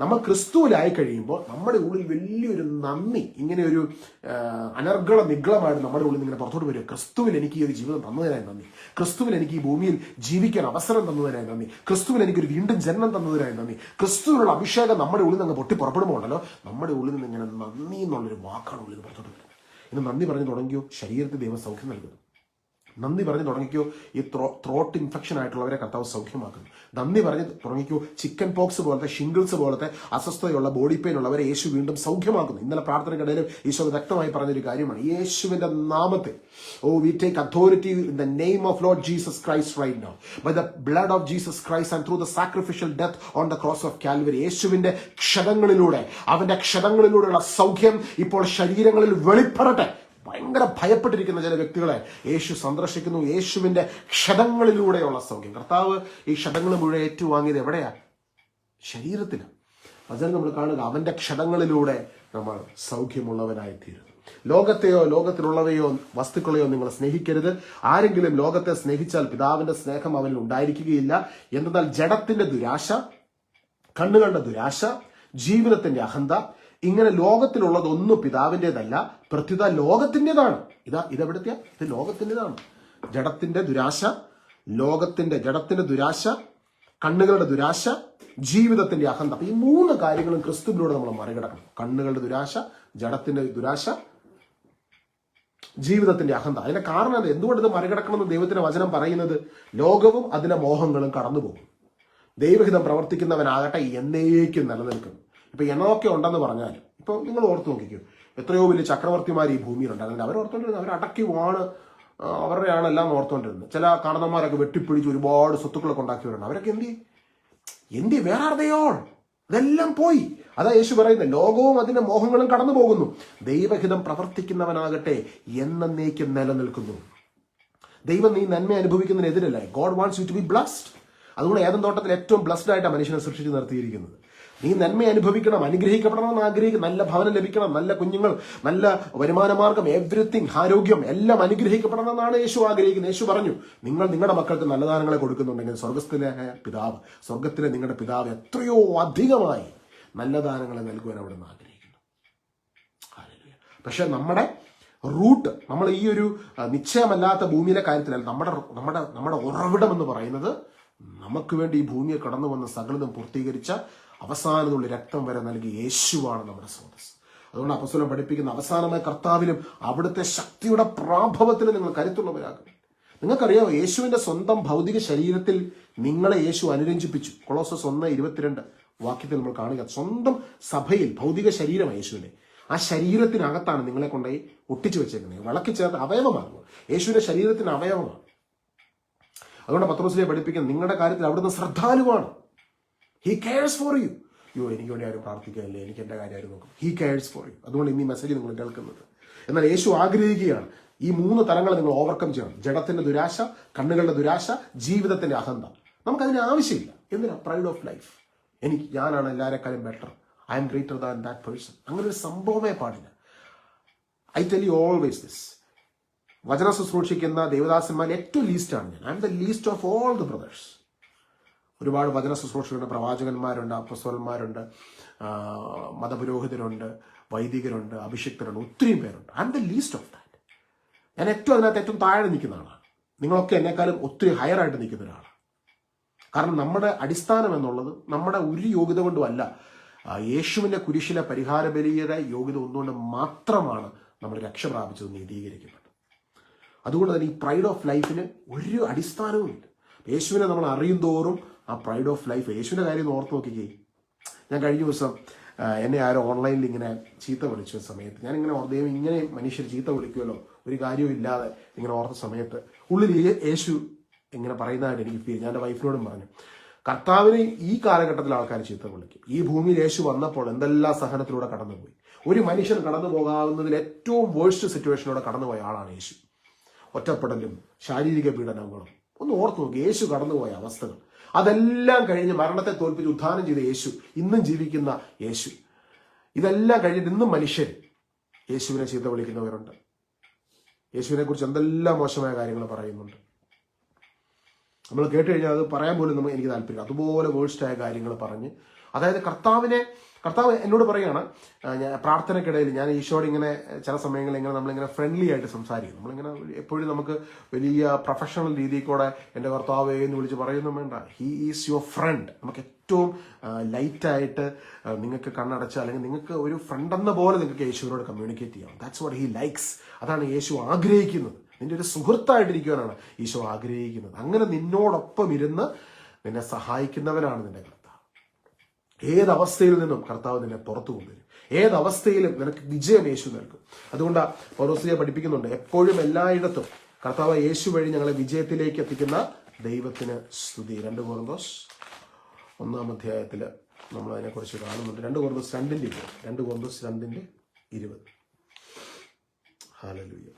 നമ്മൾ ക്രിസ്തുവിലായി കഴിയുമ്പോൾ നമ്മുടെ ഉള്ളിൽ വലിയൊരു നന്ദി ഇങ്ങനെ ഒരു അനർഗള നിഗളമായിട്ട് നമ്മുടെ ഉള്ളിൽ ഇങ്ങനെ പുറത്തോട്ട് വരിക. ക്രിസ്തുവിൽ എനിക്ക് ഈ ഒരു ജീവിതം തന്നതിനായി നന്ദി. ക്രിസ്തുവിൽ എനിക്ക് ഈ ഭൂമിയിൽ ജീവിക്കാൻ അവസരം തന്നതിനായി നന്ദി. ക്രിസ്തുവിൽ എനിക്ക് ഒരു വീണ്ടും ജന്മം തന്നതിനായി നന്ദി. ക്രിസ്തുവിനുള്ള അഭിഷേകം നമ്മുടെ ഉള്ളിൽ നിന്ന് പൊട്ടി പുറപ്പെടുമ്പോൾ ഉണ്ടല്ലോ നമ്മുടെ ഉള്ളിൽ നിന്ന് ഇങ്ങനെ നന്ദി എന്നുള്ളൊരു വാക്കാണ് ഉള്ളിൽ പുറത്തോട്ട് വരുന്നത്. ഇന്ന് നന്ദി പറഞ്ഞു തുടങ്ങിയോ? ശരീരത്തിൽ ദൈവം സൗഖ്യം നൽകുന്നു. നന്ദി പറഞ്ഞ് തുടങ്ങിക്കോ. ഈ ത്രോ ത്രോട്ട് ഇൻഫെക്ഷൻ ആയിട്ടുള്ളവരെ കർത്താവ് സൗഖ്യമാക്കുന്നു. നന്ദി പറഞ്ഞ് തുടങ്ങിക്കോ. ചിക്കൻ പോക്സ് പോലത്തെ ഷിംഗിൾസ് പോലത്തെ അസ്വസ്ഥതയുള്ള ബോഡി പെയിൻ ഉള്ളവരെ യേശു വീണ്ടും സൗഖ്യമാക്കുന്നു. ഇന്നലെ പ്രാർത്ഥനയ്ക്കിടയിലും ഈശോ വ്യക്തമായി പറഞ്ഞൊരു കാര്യമാണ്. യേശുവിന്റെ നാമത്തെ ഓ we take authority in the name of Lord Jesus Christ right now by the blood of Jesus Christ and through the sacrificial death on the cross of Calvary യേശുവിന്റെ ക്ഷതങ്ങളിലൂടെ അവന്റെ ക്ഷതങ്ങളിലൂടെയുള്ള സൗഖ്യം ഇപ്പോൾ ശരീരങ്ങളിൽ വെളിപ്പെടട്ടെ. ഭയങ്കര ഭയപ്പെട്ടിരിക്കുന്ന ചില വ്യക്തികളെ യേശു സന്ദർശിക്കുന്നു. യേശുവിന്റെ ക്ഷതങ്ങളിലൂടെയുള്ള സൗഖ്യം. കർത്താവ് ഈ ക്ഷതങ്ങൾ മുഴുവൻ ഏറ്റുവാങ്ങിയത് എവിടെയാ? ശരീരത്തിലാണ് അതിന് നമ്മൾ കാണുക അവന്റെ ക്ഷതങ്ങളിലൂടെ നമ്മൾ സൗഖ്യമുള്ളവനായി തീരുന്നു ലോകത്തെയോ ലോകത്തിലുള്ളവയോ വസ്തുക്കളെയോ നിങ്ങൾ സ്നേഹിക്കരുത്. ആരെങ്കിലും ലോകത്തെ സ്നേഹിച്ചാൽ പിതാവിന്റെ സ്നേഹം അവനിൽ ഉണ്ടായിരിക്കുകയില്ല. എന്തെന്നാൽ ജഡത്തിന്റെ ദുരാശ കണ്ണുകളുടെ ദുരാശ ജീവിതത്തിന്റെ അഹന്ത ഇങ്ങനെ ലോകത്തിലുള്ളതൊന്നും പിതാവിന്റെതല്ല പ്രത്യുത ലോകത്തിന്റെതാണ്. ഇതാ ഇതെവിടുത്തെ ഇത് ലോകത്തിന്റെതാണ്. ജഡത്തിന്റെ ദുരാശ ലോകത്തിന്റെ ജഡത്തിന്റെ ദുരാശ കണ്ണുകളുടെ ദുരാശ ജീവിതത്തിന്റെ അഹന്ത. ഈ മൂന്ന് കാര്യങ്ങളും ക്രിസ്തുവിലൂടെ നമ്മൾ മറികടക്കണം. കണ്ണുകളുടെ ദുരാശ ജഡത്തിന്റെ ദുരാശ ജീവിതത്തിന്റെ അഹന്ത. അതിന്റെ കാരണം എന്തുകൊണ്ട് ഇത് മറികടക്കണമെന്ന് ദൈവത്തിന്റെ വചനം പറയുന്നത്? ലോകവും അതിന്റെ മോഹങ്ങളും കടന്നുപോകും. ദൈവഹിതം പ്രവർത്തിക്കുന്നവനാകട്ടെ എന്നേക്കും നിലനിൽക്കും. ഇപ്പൊ എന്നൊക്കെ ഉണ്ടെന്ന് പറഞ്ഞാൽ ഇപ്പൊ നിങ്ങൾ ഓർത്ത് നോക്കിക്കോ എത്രയോ വലിയ ചക്രവർത്തിമാർ ഈ ഭൂമിയിലുണ്ട്. അങ്ങനെ അവർ ഓർത്തോണ്ടിരുന്നത് അവർ അടക്കി വാണ് അവരുടെയാണ് എല്ലാം ഓർത്തോണ്ടിരുന്നത്. ചില കാരണന്മാരൊക്കെ വെട്ടിപ്പിടിച്ച് ഒരുപാട് സ്വത്തുക്കളൊക്കെ ഉണ്ടാക്കിയവരുണ്ട്. അവരൊക്കെ എന്തി എന്തി വേറെ ആർദയോൾ ഇതെല്ലാം പോയി. അതാ യേശു പറയുന്നത് ലോകവും അതിന്റെ മോഹങ്ങളും കടന്നു പോകുന്നു. ദൈവഹിതം പ്രവർത്തിക്കുന്നവനാകട്ടെ എന്നേക്കും നിലനിൽക്കുന്നു. ദൈവം നീ നന്മ അനുഭവിക്കുന്നതിനെതിരല്ലേ? God wants you to be blessed അതുകൊണ്ട് ഏതൻ തോട്ടത്തിൽ ഏറ്റവും ബ്ലസ്ഡ് ആയിട്ടാണ് മനുഷ്യനെ സൃഷ്ടിച്ച് നിർത്തിയിരിക്കുന്നത്. നീ നന്മ അനുഭവിക്കണം അനുഗ്രഹിക്കപ്പെടണം എന്ന് ആഗ്രഹിക്കും നല്ല ഭവനം ലഭിക്കണം നല്ല കുഞ്ഞുങ്ങൾ നല്ല വരുമാനമാർഗം എവ്രിത്തിങ് ആരോഗ്യം എല്ലാം അനുഗ്രഹിക്കപ്പെടണം എന്നാണ് യേശു ആഗ്രഹിക്കുന്നത് യേശു പറഞ്ഞു നിങ്ങൾ നിങ്ങളുടെ മക്കൾക്ക് നല്ല ദാനങ്ങളെ കൊടുക്കുന്നുണ്ടെങ്കിൽ സ്വർഗത്തിലെ പിതാവ് സ്വർഗത്തിലെ നിങ്ങളുടെ പിതാവ് എത്രയോ അധികമായി നല്ല ദാനങ്ങളെ നൽകുവാൻ അവിടെ നിന്ന് ആഗ്രഹിക്കുന്നു. പക്ഷെ നമ്മുടെ റൂട്ട് നമ്മൾ ഈ ഒരു നിശ്ചയമല്ലാത്ത ഭൂമിയിലെ കാര്യത്തിലല്ല നമ്മുടെ നമ്മുടെ നമ്മുടെ ഉറവിടം എന്ന് പറയുന്നത് നമുക്ക് വേണ്ടി ഈ ഭൂമിയെ കടന്നു വന്ന സകലതും പൂർത്തീകരിച്ച അവസാനത്തുള്ള രക്തം വരെ നൽകി യേശുവാണ് നമ്മുടെ സ്രോതസ് അതുകൊണ്ട് അപ്പസ്വലം പഠിപ്പിക്കുന്ന അവസാനമായ കർത്താവിലും അവിടുത്തെ ശക്തിയുടെ പ്രാഭവത്തിൽ നിങ്ങൾ കരുത്തുള്ളവരാകും നിങ്ങൾക്കറിയാമോ യേശുവിന്റെ സ്വന്തം ഭൗതിക ശരീരത്തിൽ നിങ്ങളെ യേശു അനുരഞ്ജിപ്പിച്ചു. കൊളോസസ് ഒന്ന് ഇരുപത്തിരണ്ട് വാക്യത്തിൽ നമ്മൾ കാണുക. സ്വന്തം സഭയിൽ ഭൗതിക ശരീരം യേശുവിനെ ആ ശരീരത്തിനകത്താണ് നിങ്ങളെ കൊണ്ടുപോയി ഒട്ടിച്ചു വെച്ചേക്കുന്നത്. വിളക്കി ചേർത്ത് അവയവമാണ് യേശുവിന്റെ ശരീരത്തിന് അവയവമാണ്. അതുകൊണ്ട് പത്രോസിലെ പഠിപ്പിക്കുന്നത് നിങ്ങളുടെ കാര്യത്തിൽ അവിടുന്ന് ശ്രദ്ധാലുവാണ്. ഹി കെയർസ് ഫോർ യു യോ എനിക്ക് വേണ്ടി ആരും പ്രാർത്ഥിക്കാനില്ല എനിക്ക് എന്റെ കാര്യം ആരും നോക്കും? ഹി കെയർസ് ഫോർ യു അതുകൊണ്ട് ഇന്ന് മെസ്സേജ് നിങ്ങൾ കേൾക്കുന്നത്. എന്നാൽ യേശു ആഗ്രഹിക്കുകയാണ്. ഈ മൂന്ന് തലങ്ങൾ നിങ്ങൾ ഓവർകം ചെയ്യണം. ജഡത്തിന്റെ ദുരാശ കണ്ണുകളുടെ ദുരാശ ജീവിതത്തിന്റെ അഹന്ത. നമുക്കതിന് ആവശ്യമില്ല. എന്തിനാ? പ്രൈഡ് ഓഫ് ലൈഫ് എനിക്ക് ഞാനാണ് എല്ലാവരെക്കാളും better I'm greater than that person അങ്ങനെ ഒരു സംഭവമേ പാടില്ല. I tell you always this വചന ശുശ്രൂഷിക്കുന്ന ദേവദാസന്മാർ ഏറ്റവും ലീസ്റ്റാണ് ഞാൻ. I'm the least of all the brothers ഒരുപാട് വചന ശുശ്രൂഷകരുണ്ട് പ്രവാചകന്മാരുണ്ട് അപ്പസ്വലന്മാരുണ്ട് മതപുരോഹിതരുണ്ട് വൈദികരുണ്ട് അഭിഷിക്തരുണ്ട് ഒത്തിരിയും പേരുണ്ട്. Am the least of that ഞാൻ ഏറ്റവും അതിനകത്ത് ഏറ്റവും താഴെ നിൽക്കുന്ന ആളാണ്. നിങ്ങളൊക്കെ എന്നെക്കാളും ഒത്തിരി ഹയർ ആയിട്ട് നിൽക്കുന്ന ഒരാളാണ്. കാരണം നമ്മുടെ അടിസ്ഥാനം എന്നുള്ളത് നമ്മുടെ ഒരു യോഗ്യത കൊണ്ടുമല്ല. യേശുവിന്റെ കുരിശിലെ പരിഹാര ബലിയുടെ യോഗ്യത ഒന്നുകൊണ്ട് മാത്രമാണ് നമ്മൾ രക്ഷ പ്രാപിച്ചത് നീതീകരിക്കപ്പെട്ടത് അതുകൊണ്ട് തന്നെ ഈ പ്രൈഡ് ഓഫ് ലൈഫിന് ഒരു അടിസ്ഥാനവുമില്ല. യേശുവിനെ നമ്മൾ അറിയും തോറും ആ പ്രൈഡ് ഓഫ് ലൈഫ് യേശുവിന്റെ കാര്യം ഓർത്ത് നോക്കിക്കേ. ഞാൻ കഴിഞ്ഞ ദിവസം എന്നെ ആരോ ഓൺലൈനിൽ ഇങ്ങനെ ചീത്ത വിളിച്ച സമയത്ത്. ഞാൻ ഇങ്ങനെ ദൈവം ഇങ്ങനെ മനുഷ്യർ ചീത്ത വിളിക്കുമല്ലോ. ഒരു കാര്യവും ഇല്ലാതെ ഇങ്ങനെ ഓർത്ത സമയത്ത്. ഉള്ളിൽ യേശു ഇങ്ങനെ പറയുന്നതായിട്ട് എനിക്ക് ഫീൽ ഞാൻ എന്റെ വൈഫിനോടും പറഞ്ഞു കർത്താവിനെ ഈ കാലഘട്ടത്തിൽ ആൾക്കാർ ചീത്ത വിളിക്കും. ഈ ഭൂമിയിൽ യേശു വന്നപ്പോൾ എന്തെല്ലാം സഹനത്തിലൂടെ കടന്നുപോയി? ഒരു മനുഷ്യൻ കടന്നു പോകാവുന്നതിൽ ഏറ്റവും വേഴ്സ്റ്റ് സിറ്റുവേഷനിലൂടെ കടന്നുപോയ ആളാണ് യേശു. ഒറ്റപ്പെടലും ശാരീരിക പീഡനങ്ങളും. ഒന്ന് ഓർത്തു നോക്കി യേശു കടന്നുപോയ അവസ്ഥകൾ. അതെല്ലാം കഴിഞ്ഞ് മരണത്തെ തോൽപ്പിച്ച് ഉദ്ധാനം ചെയ്ത യേശു ഇന്നും ജീവിക്കുന്ന യേശു. ഇതെല്ലാം കഴിഞ്ഞിട്ട് ഇന്നും മനുഷ്യൻ യേശുവിനെ ചീത്ത വിളിക്കുന്നവരുണ്ട്. യേശുവിനെ കുറിച്ച് എന്തെല്ലാം മോശമായ കാര്യങ്ങൾ പറയുന്നുണ്ട്. നമ്മൾ കേട്ട് കഴിഞ്ഞാൽ അത് പറയാൻ പോലും നമുക്ക് എനിക്ക് താല്പര്യം അതുപോലെ വേഴ്സ്റ്റായ കാര്യങ്ങൾ പറഞ്ഞ് അതായത് കർത്താവിനെ കർത്താവ് എന്നോട് പറയുകയാണ് ഞാൻ പ്രാർത്ഥനയ്ക്കിടയിൽ ഞാൻ ഈശോട് ഇങ്ങനെ ചില സമയങ്ങളിൽ ഇങ്ങനെ നമ്മളിങ്ങനെ ഫ്രണ്ട്ലി ആയിട്ട് സംസാരിക്കും. നമ്മളിങ്ങനെ എപ്പോഴും നമുക്ക് വലിയ പ്രൊഫഷണൽ രീതിയിൽ കൂടെ എന്റെ കർത്താവേ എന്ന് വിളിച്ച് പറയുന്നു വേണ്ട. ഹീ ഈസ് യുവർ ഫ്രണ്ട് നമുക്ക് ഏറ്റവും ലൈറ്റായിട്ട് നിങ്ങൾക്ക് കണ്ണടച്ച് അല്ലെങ്കിൽ നിങ്ങൾക്ക് ഒരു ഫ്രണ്ട് എന്ന പോലെ നിങ്ങൾക്ക് യേശുവിനോട് കമ്മ്യൂണിക്കേറ്റ് ചെയ്യാം. ദാറ്റ്സ് വാട്ട് ഹി ലൈക്സ് അതാണ് യേശു ആഗ്രഹിക്കുന്നത്. നിന്റെ ഒരു സുഹൃത്തായിട്ടിരിക്കുവാനാണ് ഈശോ ആഗ്രഹിക്കുന്നത്. അങ്ങനെ നിന്നോടൊപ്പം ഇരുന്ന് നിന്നെ സഹായിക്കുന്നവനാണ് നിന്റെ ഏതവസ്ഥയിൽ നിന്നും കർത്താവ് നിന്നെ പുറത്തു കൊണ്ടുവരും. ഏതവസ്ഥയിലും നിനക്ക് വിജയം യേശു നൽകും. അതുകൊണ്ട് പൗരോസിയെ പഠിപ്പിക്കുന്നുണ്ട്. എപ്പോഴും എല്ലായിടത്തും കർത്താവ് യേശു വഴി ഞങ്ങളെ വിജയത്തിലേക്ക് എത്തിക്കുന്ന ദൈവത്തിന് സ്തുതി. രണ്ട് കോർന്തോസ് ഒന്നാം അധ്യായത്തിൽ നമ്മൾ അതിനെക്കുറിച്ച് കാണുന്നുണ്ട്. രണ്ട് കോർന്തോസ് രണ്ടിന്റെ ഇരുപത്. രണ്ട് കോർന്തോസ് രണ്ടിന്റെ ഇരുപത്. ഹാലലൂയ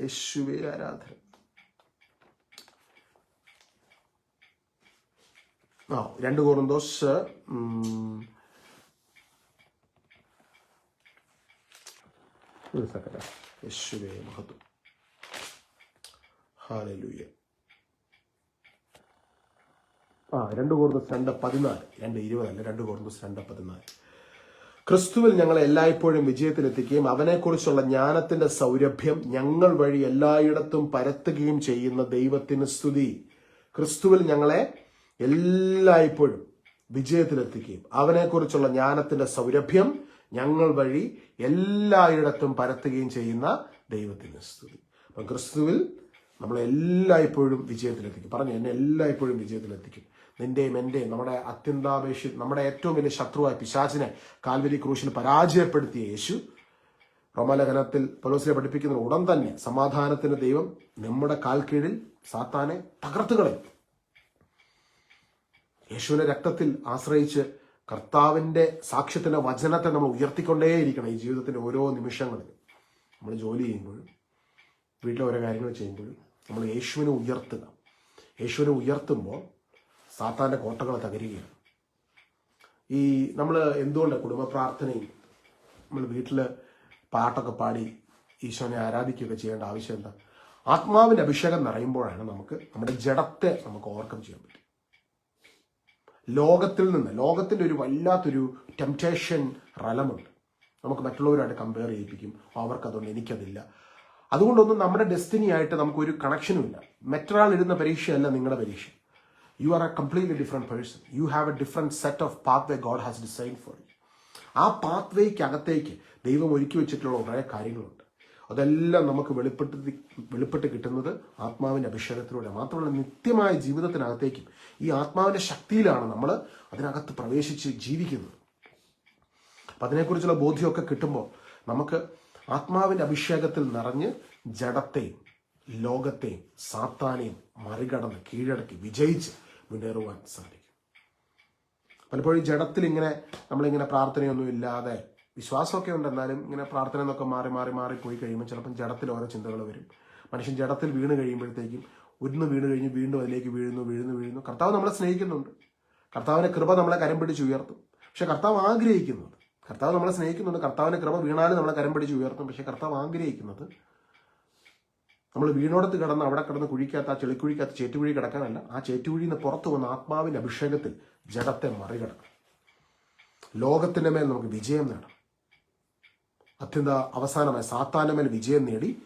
യേശുവേ ആരാധന. ആ രണ്ട് കോറന്തോസ് ആ രണ്ട് കോറിന്തോസ് രണ്ട് പതിനാല്. രണ്ട് ഇരുപതല്ല രണ്ട് കോറിന്തോസ് രണ്ട് പതിനാല്. ക്രിസ്തുവിൽ ഞങ്ങളെ എല്ലായ്പ്പോഴും വിജയത്തിലെത്തിക്കുകയും അവനെക്കുറിച്ചുള്ള ജ്ഞാനത്തിന്റെ സൗരഭ്യം ഞങ്ങൾ വഴി എല്ലായിടത്തും പരത്തുകയും ചെയ്യുന്ന ദൈവത്തിന് സ്തുതി. ക്രിസ്തുവിൽ ഞങ്ങളെ എല്ലായ്പ്പോഴും വിജയത്തിലെത്തിക്കുകയും അവനെക്കുറിച്ചുള്ള ജ്ഞാനത്തിന്റെ സൗരഭ്യം ഞങ്ങൾ വഴി എല്ലായിടത്തും പരത്തുകയും ചെയ്യുന്ന ദൈവത്തിന് സ്തുതി. അപ്പം ക്രിസ്തുവിൽ നമ്മൾ എല്ലായ്പ്പോഴും വിജയത്തിലെത്തിക്കും. പറഞ്ഞു എന്നെ എല്ലായ്പ്പോഴും വിജയത്തിലെത്തിക്കും. നിന്റെയും എന്റെയും നമ്മുടെ അത്യന്താപേക്ഷി നമ്മുടെ ഏറ്റവും വലിയ ശത്രുവായ പിശാചിനെ കാൽവരി ക്രൂശിൽ പരാജയപ്പെടുത്തിയ യേശു റോമലേഖനത്തിൽ പലോസിനെ പഠിപ്പിക്കുന്ന ഉടൻ തന്നെ സമാധാനത്തിന് ദൈവം നമ്മുടെ കാൽ കീഴിൽ സാത്താനെ തകർത്ത് യേശുവിന്റെ രക്തത്തിൽ ആശ്രയിച്ച് കർത്താവിന്റെ സാക്ഷ്യത്തിന്റെ വചനത്തെ നമ്മൾ ഉയർത്തിക്കൊണ്ടേയിരിക്കണം ഈ ജീവിതത്തിന്റെ ഓരോ നിമിഷങ്ങളിലും. നമ്മൾ ജോലി ചെയ്യുമ്പോഴും വീട്ടിലെ ഓരോ കാര്യങ്ങൾ ചെയ്യുമ്പോഴും നമ്മൾ യേശുവിനെ ഉയർത്തുക. യേശുവിനെ ഉയർത്തുമ്പോൾ സാത്താന്റെ കോട്ടകൾ തകരുകയാണ്. ഈ നമ്മൾ എന്തുകൊണ്ടാണ് കുടുംബ പ്രാർത്ഥനയിൽ നമ്മൾ വീട്ടിൽ പാട്ടൊക്കെ പാടി ഈശോനെ ആരാധിക്കുകയൊക്കെ ചെയ്യേണ്ട ആവശ്യം എന്താ? ആത്മാവിന്റെ അഭിഷേകം നിറയുമ്പോഴാണ് നമുക്ക് നമ്മുടെ ജഡത്തെ നമുക്ക് ഓവർകം ചെയ്യാൻ പറ്റും ലോകത്തിൽ നിന്ന് ലോകത്തിന്റെ ഒരു വല്ലാത്തൊരു ടെംപ്റ്റേഷൻ റലമുണ്ട്. നമുക്ക് മറ്റുള്ളവരുമായിട്ട് കമ്പയർ ചെയ്യിപ്പിക്കും. അവർക്കതുകൊണ്ട് എനിക്കതില്ല. അതുകൊണ്ടൊന്നും നമ്മുടെ ഡെസ്റ്റിനി ആയിട്ട് നമുക്കൊരു കണക്ഷനും ഇല്ല. മറ്റൊരാൾ ഇടുന്ന പരീക്ഷയല്ല നിങ്ങളുടെ പരീക്ഷ. You are a completely different person you have a different set of path way God has design for you ആ പാത്ത് വേക്ക് അകത്തേക്ക് ദൈവം ഒരുക്കി വെച്ചിട്ടുള്ള കുറേ കാര്യങ്ങളുണ്ട്. അതെല്ലാം നമുക്ക് വെളിപ്പെട്ട് വെളിപ്പെട്ട് കിട്ടുന്നത് ആത്മാവിന്റെ അഭിഷേകത്തിലൂടെ മാത്രമല്ല നിത്യമായ ജീവിതത്തിനകത്തേക്കും ഈ ആത്മാവിന്റെ ശക്തിയിലാണ് നമ്മൾ അതിനകത്ത് പ്രവേശിച്ച് ജീവിക്കുന്നത്. അപ്പം അതിനെക്കുറിച്ചുള്ള ബോധ്യമൊക്കെ കിട്ടുമ്പോൾ നമുക്ക് ആത്മാവിന്റെ അഭിഷേകത്തിൽ നിറഞ്ഞ് ജഡത്തെയും ലോകത്തെയും സാത്താനെയും മറികടന്ന് കീഴടക്കി വിജയിച്ച് മുന്നേറുവാൻ സാധിക്കും. പലപ്പോഴും ജഡത്തിൽ ഇങ്ങനെ നമ്മളിങ്ങനെ പ്രാർത്ഥനയൊന്നും ഇല്ലാതെ വിശ്വാസമൊക്കെ ഉണ്ട് എന്നാലും ഇങ്ങനെ പ്രാർത്ഥന എന്നൊക്കെ മാറി മാറി മാറി പോയി കഴിയുമ്പോൾ ചിലപ്പം ജഡത്തിൽ ഓരോ ചിന്തകൾ വരും. മനുഷ്യൻ ജഡത്തിൽ വീണ് കഴിയുമ്പോഴത്തേക്കും ഒന്ന് വീണ് കഴിഞ്ഞ് വീണ്ടും അതിലേക്ക് വീഴുന്നു വീഴുന്നു വീഴുന്നു. കർത്താവ് നമ്മളെ സ്നേഹിക്കുന്നുണ്ട്. കർത്താവിന്റെ കൃപ നമ്മളെ കരം പിടിച്ച് ഉയർത്തും. പക്ഷെ കർത്താവ് ആഗ്രഹിക്കുന്നത് കർത്താവ് നമ്മളെ സ്നേഹിക്കുന്നുണ്ട്. കർത്താവിന്റെ കൃപ വീണാലും നമ്മളെ കരം പിടിച്ച് ഉയർത്തും. പക്ഷെ കർത്താവ് ആഗ്രഹിക്കുന്നത് നമ്മൾ വീണോടത്ത് കിടന്ന് അവിടെ കിടന്ന് കുഴിക്കാത്ത ആ ചെളിക്കുഴിക്കകത്ത് ചേറ്റുകുഴി കിടക്കാനല്ല. ആ ചേറ്റുകുഴിയിൽ നിന്ന് പുറത്തു വന്ന ആത്മാവിന്റെ അഭിഷേകത്തിൽ ജഡത്തെ മറികടക്കും. ലോകത്തിന്റെ മേൽ നമുക്ക് വിജയം നേടാം. അത്യന്ത അവസാനമായി സാത്താനമേൽ വിജയം നേടി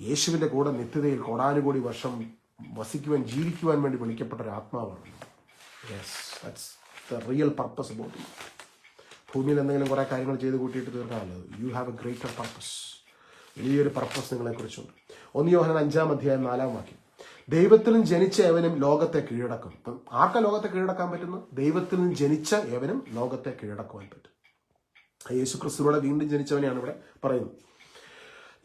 യേശുവിന്റെ കൂടെ നിത്യതയിൽ കോടാനുകോടി വർഷം വസിക്കുവാൻ ജീവിക്കുവാൻ വേണ്ടി വിളിക്കപ്പെട്ട ഒരു ആത്മാവാണ്. Yes that's the real purpose about ഭൂമിയിൽ എന്തെങ്കിലും കുറേ കാര്യങ്ങൾ ചെയ്ത് കൂട്ടിയിട്ട് തീർക്കാമല്ലോ. You have a greater purpose വലിയൊരു പർപ്പസ് നിങ്ങളെക്കുറിച്ചുണ്ട് ഒന്ന് യോഹനൻ അഞ്ചാം അധ്യായം നാലാം വാക്യം. ദൈവത്തിലും ജനിച്ച ഏവനും ലോകത്തെ കീഴടക്കും. ഇപ്പം ആർക്കാ ലോകത്തെ കീഴടക്കാൻ പറ്റുന്നു ദൈവത്തിൽ നിന്ന് ജനിച്ച ഏവനും ലോകത്തെ കീഴടക്കുവാൻ പറ്റും. യേശു ക്രിസ്തുവിടെ വീണ്ടും ജനിച്ചവനെയാണ് ഇവിടെ പറയുന്നത്.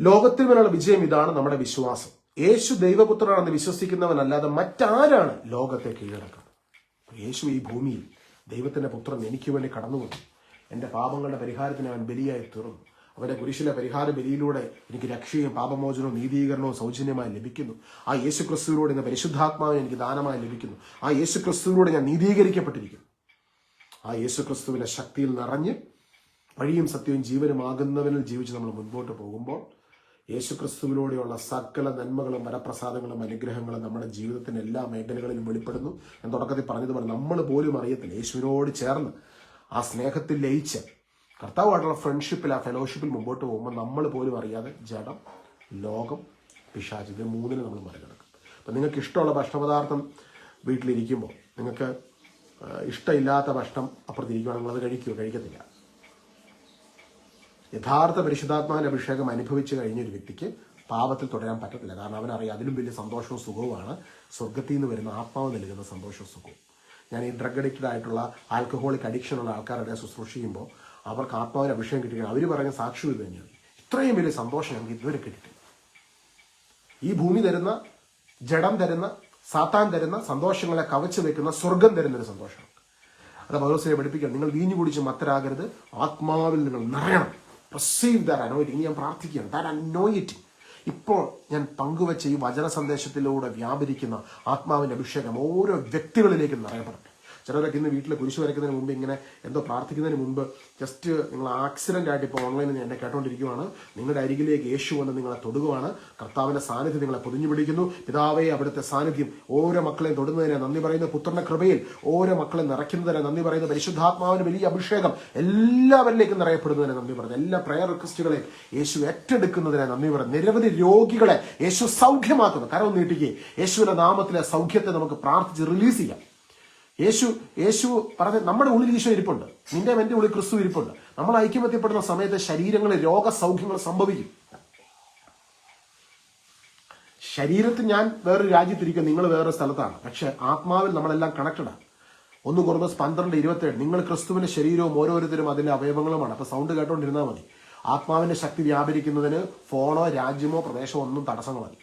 ലോകത്തിൽ മേലുള്ള വിജയം ഇതാണ് നമ്മുടെ വിശ്വാസം. യേശു ദൈവപുത്രനാണെന്ന് വിശ്വസിക്കുന്നവനല്ലാതെ മറ്റാരാണ് ലോകത്തെ കീഴടക്കുന്നത്? യേശു ഈ ഭൂമിയിൽ ദൈവത്തിന്റെ പുത്രൻ എനിക്ക് വേണ്ടി കടന്നുവന്നു എന്റെ പാപങ്ങളുടെ പരിഹാരത്തിന് അവൻ ബലിയായി തീർന്നു. അവന്റെ കുരിശിലെ പരിഹാര ബലിയിലൂടെ എനിക്ക് രക്ഷയും പാപമോചനവും നീതീകരണവും സൗജന്യമായി ലഭിക്കുന്നു. ആ യേശു ക്രിസ്തുവിലൂടെ ഇന്ന് പരിശുദ്ധാത്മാവിനെ എനിക്ക് ദാനമായി ലഭിക്കുന്നു. ആ യേശു ക്രിസ്തുവിലൂടെ ഞാൻ നീതീകരിക്കപ്പെട്ടിരിക്കുന്നു. ആ യേശു ക്രിസ്തുവിന്റെ ശക്തിയിൽ നിറഞ്ഞ് വഴിയും സത്യവും ജീവനുമാകുന്നവനിൽ ജീവിച്ച് നമ്മൾ മുൻപോട്ട് പോകുമ്പോൾ യേശു ക്രിസ്തുവിലൂടെയുള്ള സകല നന്മകളും വരപ്രസാദങ്ങളും അനുഗ്രഹങ്ങളും നമ്മുടെ ജീവിതത്തിന്റെ എല്ലാ മേഖലകളിലും വെളിപ്പെടുന്നു. ഞാൻ തുടക്കത്തിൽ പറഞ്ഞതുപോലെ നമ്മൾ പോലും അറിയത്തില്ല. യേശുവിനോട് ചേർന്ന് ആ സ്നേഹത്തിൽ ലയിച്ച് കർത്താവുമായിട്ടുള്ള ഫ്രണ്ട്ഷിപ്പിൽ ആ ഫെലോഷിപ്പിൽ മുമ്പോട്ട് പോകുമ്പോൾ നമ്മൾ പോലും അറിയാതെ ജഡം ലോകം പിശാച് ഇത് മൂന്നിന് നമ്മൾ മറികടക്കും. അപ്പം നിങ്ങൾക്ക് ഇഷ്ടമുള്ള ഭക്ഷണപദാർത്ഥം വീട്ടിലിരിക്കുമ്പോൾ നിങ്ങൾക്ക് ഇഷ്ടമില്ലാത്ത ഭക്ഷണം അപ്പുറത്തിരിക്കുകയാണെങ്കിൽ അത് കഴിക്കുമോ കഴിക്കത്തില്ല. യഥാർത്ഥ പരിശുദ്ധാത്മാവിന്റെ അഭിഷേകം അനുഭവിച്ചു കഴിഞ്ഞ ഒരു വ്യക്തിക്ക് പാപത്തിൽ തുടരാൻ പറ്റത്തില്ല. കാരണം അവനറിയാം അതിലും വലിയ സന്തോഷവും സുഖവുമാണ്. സ്വർഗത്തിൽ നിന്ന് വരുന്ന ആത്മാവ് നൽകുന്ന സന്തോഷവും സുഖവും. ഞാൻ ഈ ഡ്രഗ് അഡിക്റ്റഡ് ആയിട്ടുള്ള ആൽക്കഹോളിക് അഡിക്ഷൻ ഉള്ള ആൾക്കാരുടെ ശുശ്രൂഷ ചെയ്യുമ്പോൾ അവർക്ക് ആത്മാവിന് അഭിഷേകം കിട്ടുകയാണ് അവർ പറഞ്ഞ സാക്ഷ്യം ഇത് തന്നെയാണ്. ഇത്രയും വലിയ സന്തോഷം ഞങ്ങൾക്ക് ഇതുവരെ കിട്ടിയിട്ടില്ല. ഈ ഭൂമി തരുന്ന ജഡം തരുന്ന സാത്താൻ തരുന്ന സന്തോഷങ്ങളെ കവച്ചു വെക്കുന്ന സ്വർഗം തരുന്ന ഒരു സന്തോഷമാണ്. അത് പൗലോസിനെ പഠിപ്പിക്കണം നിങ്ങൾ വീഞ്ഞു കുടിച്ച് മത്തരാകരുത്. ആത്മാവിൽ നിങ്ങൾ നിറയണം. റിസീവ് ദാറ്റ് അനോയിറ്റിംഗ് ഞാൻ പ്രാർത്ഥിക്കുകയാണ്. ദാറ്റ് അനോയിറ്റിംഗ് ഇപ്പോൾ ഞാൻ പങ്കുവച്ച ഈ വചന സന്ദേശത്തിലൂടെ വ്യാപരിക്കുന്ന ആത്മാവിന്റെ അഭിഷേകം ഓരോ വ്യക്തികളിലേക്കും നിറയപ്പെടട്ടെ ചിലരൊക്കെ ഇന്ന് വീട്ടിൽ കുരിശ് വരയ്ക്കുന്നതിന് മുമ്പ് ഇങ്ങനെ എന്തോ പ്രാർത്ഥിക്കുന്നതിന് മുമ്പ് ജസ്റ്റ് നിങ്ങൾ ആക്സിഡന്റ് ആയിട്ട് ഇപ്പോൾ ഓൺലൈനിൽ എന്നെ കേട്ടോണ്ടിരിക്കുവാണ്. നിങ്ങളുടെ അരികിലേക്ക് യേശു വന്ന് നിങ്ങളെ തൊടുകയാണ്. കർത്താവിന്റെ സാന്നിധ്യം നിങ്ങളെ പൊതിഞ്ഞു പിടിക്കുന്നു. പിതാവേ അവിടുത്തെ സാന്നിധ്യം ഓരോ മക്കളെയും തൊടുന്നതിനെ നന്ദി പറയുന്ന. പുത്രന്റെ കൃപയിൽ ഓരോ മക്കളെ നിറയ്ക്കുന്നതിനെ നന്ദി പറയുന്ന. പരിശുദ്ധാത്മാവിന് വലിയ അഭിഷേകം എല്ലാവരിലേക്കും നിറയപ്പെടുന്നതിനെ നന്ദി പറഞ്ഞു എല്ലാ പ്രയർ റിക്വസ്റ്റുകളെ യേശു ഏറ്റെടുക്കുന്നതിനെ നന്ദി പറഞ്ഞു നിരവധി രോഗികളെ യേശു സൗഖ്യമാക്കുന്നു. കരവും നീട്ടിക്കുകയും യേശുവിന്റെ നാമത്തിലെ സൗഖ്യത്തെ നമുക്ക് പ്രാർത്ഥിച്ച് റിലീസ് ചെയ്യാം. യേശു യേശു പറഞ്ഞ നമ്മുടെ ഉള്ളിൽ ഈശോ ഇരിപ്പുണ്ട്. നിന്റെ എന്റെ ഉള്ളിൽ ക്രിസ്തു ഇരിപ്പുണ്ട്. നമ്മൾ ഐക്യമത്യപ്പെടുന്ന സമയത്ത് ശരീരങ്ങളിൽ രോഗസൗഖ്യങ്ങൾ സംഭവിക്കും. ശരീരത്തിൽ ഞാൻ വേറൊരു രാജ്യത്തിരിക്കും നിങ്ങൾ വേറൊരു സ്ഥലത്താണ്. പക്ഷെ ആത്മാവിൽ നമ്മളെല്ലാം കണക്റ്റഡാണ് ഒന്ന് കുറഞ്ഞ പന്ത്രണ്ട് ഇരുപത്തേഴ്. നിങ്ങൾ ക്രിസ്തുവിന്റെ ശരീരവും ഓരോരുത്തരും അതിന്റെ അവയവങ്ങളുമാണ്. അപ്പൊ സൗണ്ട് കേട്ടോണ്ടിരുന്നാൽ മതി. ആത്മാവിന്റെ ശക്തി വ്യാപരിക്കുന്നതിന് ഫോണോ രാജ്യമോ പ്രദേശമോ ഒന്നും തടസ്സങ്ങളല്ല.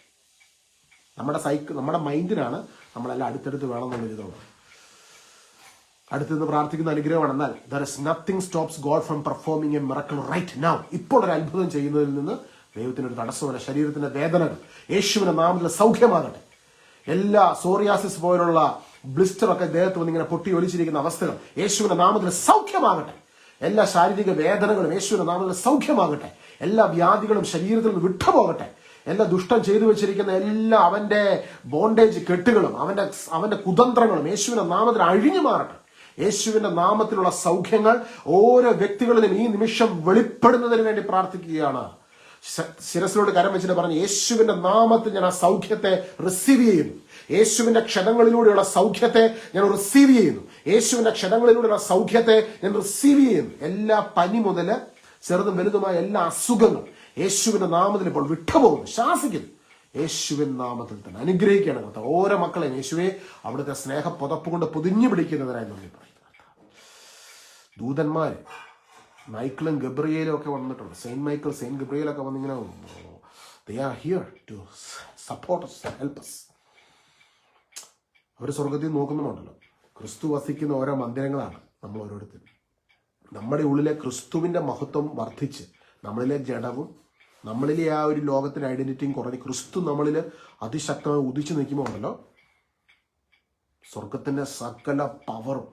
നമ്മുടെ സൈക്ക് നമ്മുടെ മൈൻഡിനാണ് നമ്മളെല്ലാം അടുത്തടുത്ത് വേണമെന്നുള്ള ഇതുള്ളത്. അടുത്തുനിന്ന് പ്രാർത്ഥിക്കുന്ന അനുഗ്രഹമാണ് എന്നാൽ there is nothing stops God from performing a miracle right now ഇപ്പോൾ ഒരു അത്ഭുതം ചെയ്യുന്നതിൽ നിന്ന് ദൈവത്തിന് ഒരു തടസ്സമല്ല ശരീരത്തിന്റെ വേദനകൾ യേശുവിന്റെ നാമത്തിലെ സൗഖ്യമാകട്ടെ. എല്ലാ സോറിയാസിസ് പോലുള്ള ബ്ലിസ്റ്റർ ഒക്കെ ദേഹത്ത് വന്ന് ഇങ്ങനെ പൊട്ടി ഒലിച്ചിരിക്കുന്ന അവസ്ഥകൾ യേശുവിന്റെ നാമത്തിൽ സൗഖ്യമാകട്ടെ. എല്ലാ ശാരീരിക വേദനകളും യേശുവിന്റെ നാമത്തിൽ സൗഖ്യമാകട്ടെ. എല്ലാ വ്യാധികളും ശരീരത്തിൽ നിന്ന് വിട്ടുപോകട്ടെ. എല്ലാ ദുഷ്ടം ചെയ്തു വെച്ചിരിക്കുന്ന എല്ലാ അവന്റെ ബോണ്ടേജ് കെട്ടുകളും അവന്റെ അവന്റെ കുതന്ത്രങ്ങളും യേശുവിന്റെ നാമത്തിൽ അഴിഞ്ഞു മാറട്ടെ. യേശുവിന്റെ നാമത്തിലുള്ള സൗഖ്യങ്ങൾ ഓരോ വ്യക്തികളിലും ഈ നിമിഷം വെളിപ്പെടുന്നതിന് വേണ്ടി പ്രാർത്ഥിക്കുകയാണ്. ശിരസിലോട് കരം വെച്ചിട്ട് പറഞ്ഞു യേശുവിന്റെ നാമത്തിൽ ഞാൻ ആ സൗഖ്യത്തെ റിസീവ് ചെയ്യുന്നു. യേശുവിന്റെ ക്ഷതങ്ങളിലൂടെയുള്ള സൗഖ്യത്തെ ഞാൻ റിസീവ് ചെയ്യുന്നു. യേശുവിന്റെ ക്ഷതങ്ങളിലൂടെയുള്ള സൗഖ്യത്തെ ഞാൻ റിസീവ് ചെയ്യുന്നു. എല്ലാ പനി മുതൽ ചെറുതും വലുതുമായ എല്ലാ അസുഖങ്ങളും യേശുവിന്റെ നാമത്തിൽ ഇപ്പോൾ വിട്ടുപോകുന്നു. ശാസിക്കുന്നു. യേശുവിൻ നാമത്തിൽ തന്നെ അനുഗ്രഹിക്കുകയാണ് കർത്താവ്. ഓരോ മക്കളെയും യേശുവെ അവിടുത്തെ സ്നേഹ പുതപ്പ് കൊണ്ട് പൊതിഞ്ഞു പിടിക്കുന്നതിനായി നന്ദി പറയുന്നു ദൂതന്മാര്. മൈക്കിളും ഗബ്രിയേലും ഒക്കെ വന്നിട്ടുണ്ട്. സെയിന്റ് മൈക്കിൾ സെയിന്റ് ഗബ്രിയേലൊക്കെ വന്നിങ്ങനെ they are here to support help us അവർ സ്വർഗത്തിൽ നോക്കുന്നുണ്ടല്ലോ ക്രിസ്തു വസിക്കുന്ന ഓരോ മന്ദിരങ്ങളാണ് നമ്മൾ ഓരോരുത്തരും. നമ്മുടെ ഉള്ളിലെ ക്രിസ്തുവിന്റെ മഹത്വം വർദ്ധിച്ച് നമ്മളിലെ ജഡവും നമ്മളിലെ ആ ഒരു ലോകത്തിന് ഐഡന്റിറ്റിയും കുറഞ്ഞ് ക്രിസ്തു നമ്മളിൽ അതിശക്തമായി ഉദിച്ചു നിൽക്കുമ്പോൾ ഉണ്ടല്ലോ സ്വർഗത്തിന്റെ സകല പവറും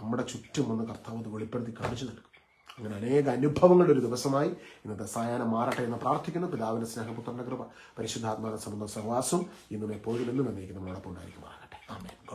നമ്മുടെ ചുറ്റും ഒന്ന് കർത്താവ് അത് വെളിപ്പെടുത്തി കാണിച്ചു നൽകും. അങ്ങനെ അനേക അനുഭവങ്ങളുടെ ഒരു ദിവസമായി ഇന്നത്തെ സായാഹ്നം മാറട്ടെ എന്ന് പ്രാർത്ഥിക്കുന്നു. പിതാവിന്റെ സ്നേഹപുത്രന്റെ കൃപ പരിശുദ്ധാത്മാവിനെ സംബന്ധ സഹവാസം ഇന്നും എപ്പോഴും എന്നും എന്നേക്കും നമ്മളോടൊപ്പം ഉണ്ടായിരിക്കുമാറാകട്ടെ. ആമേൻ.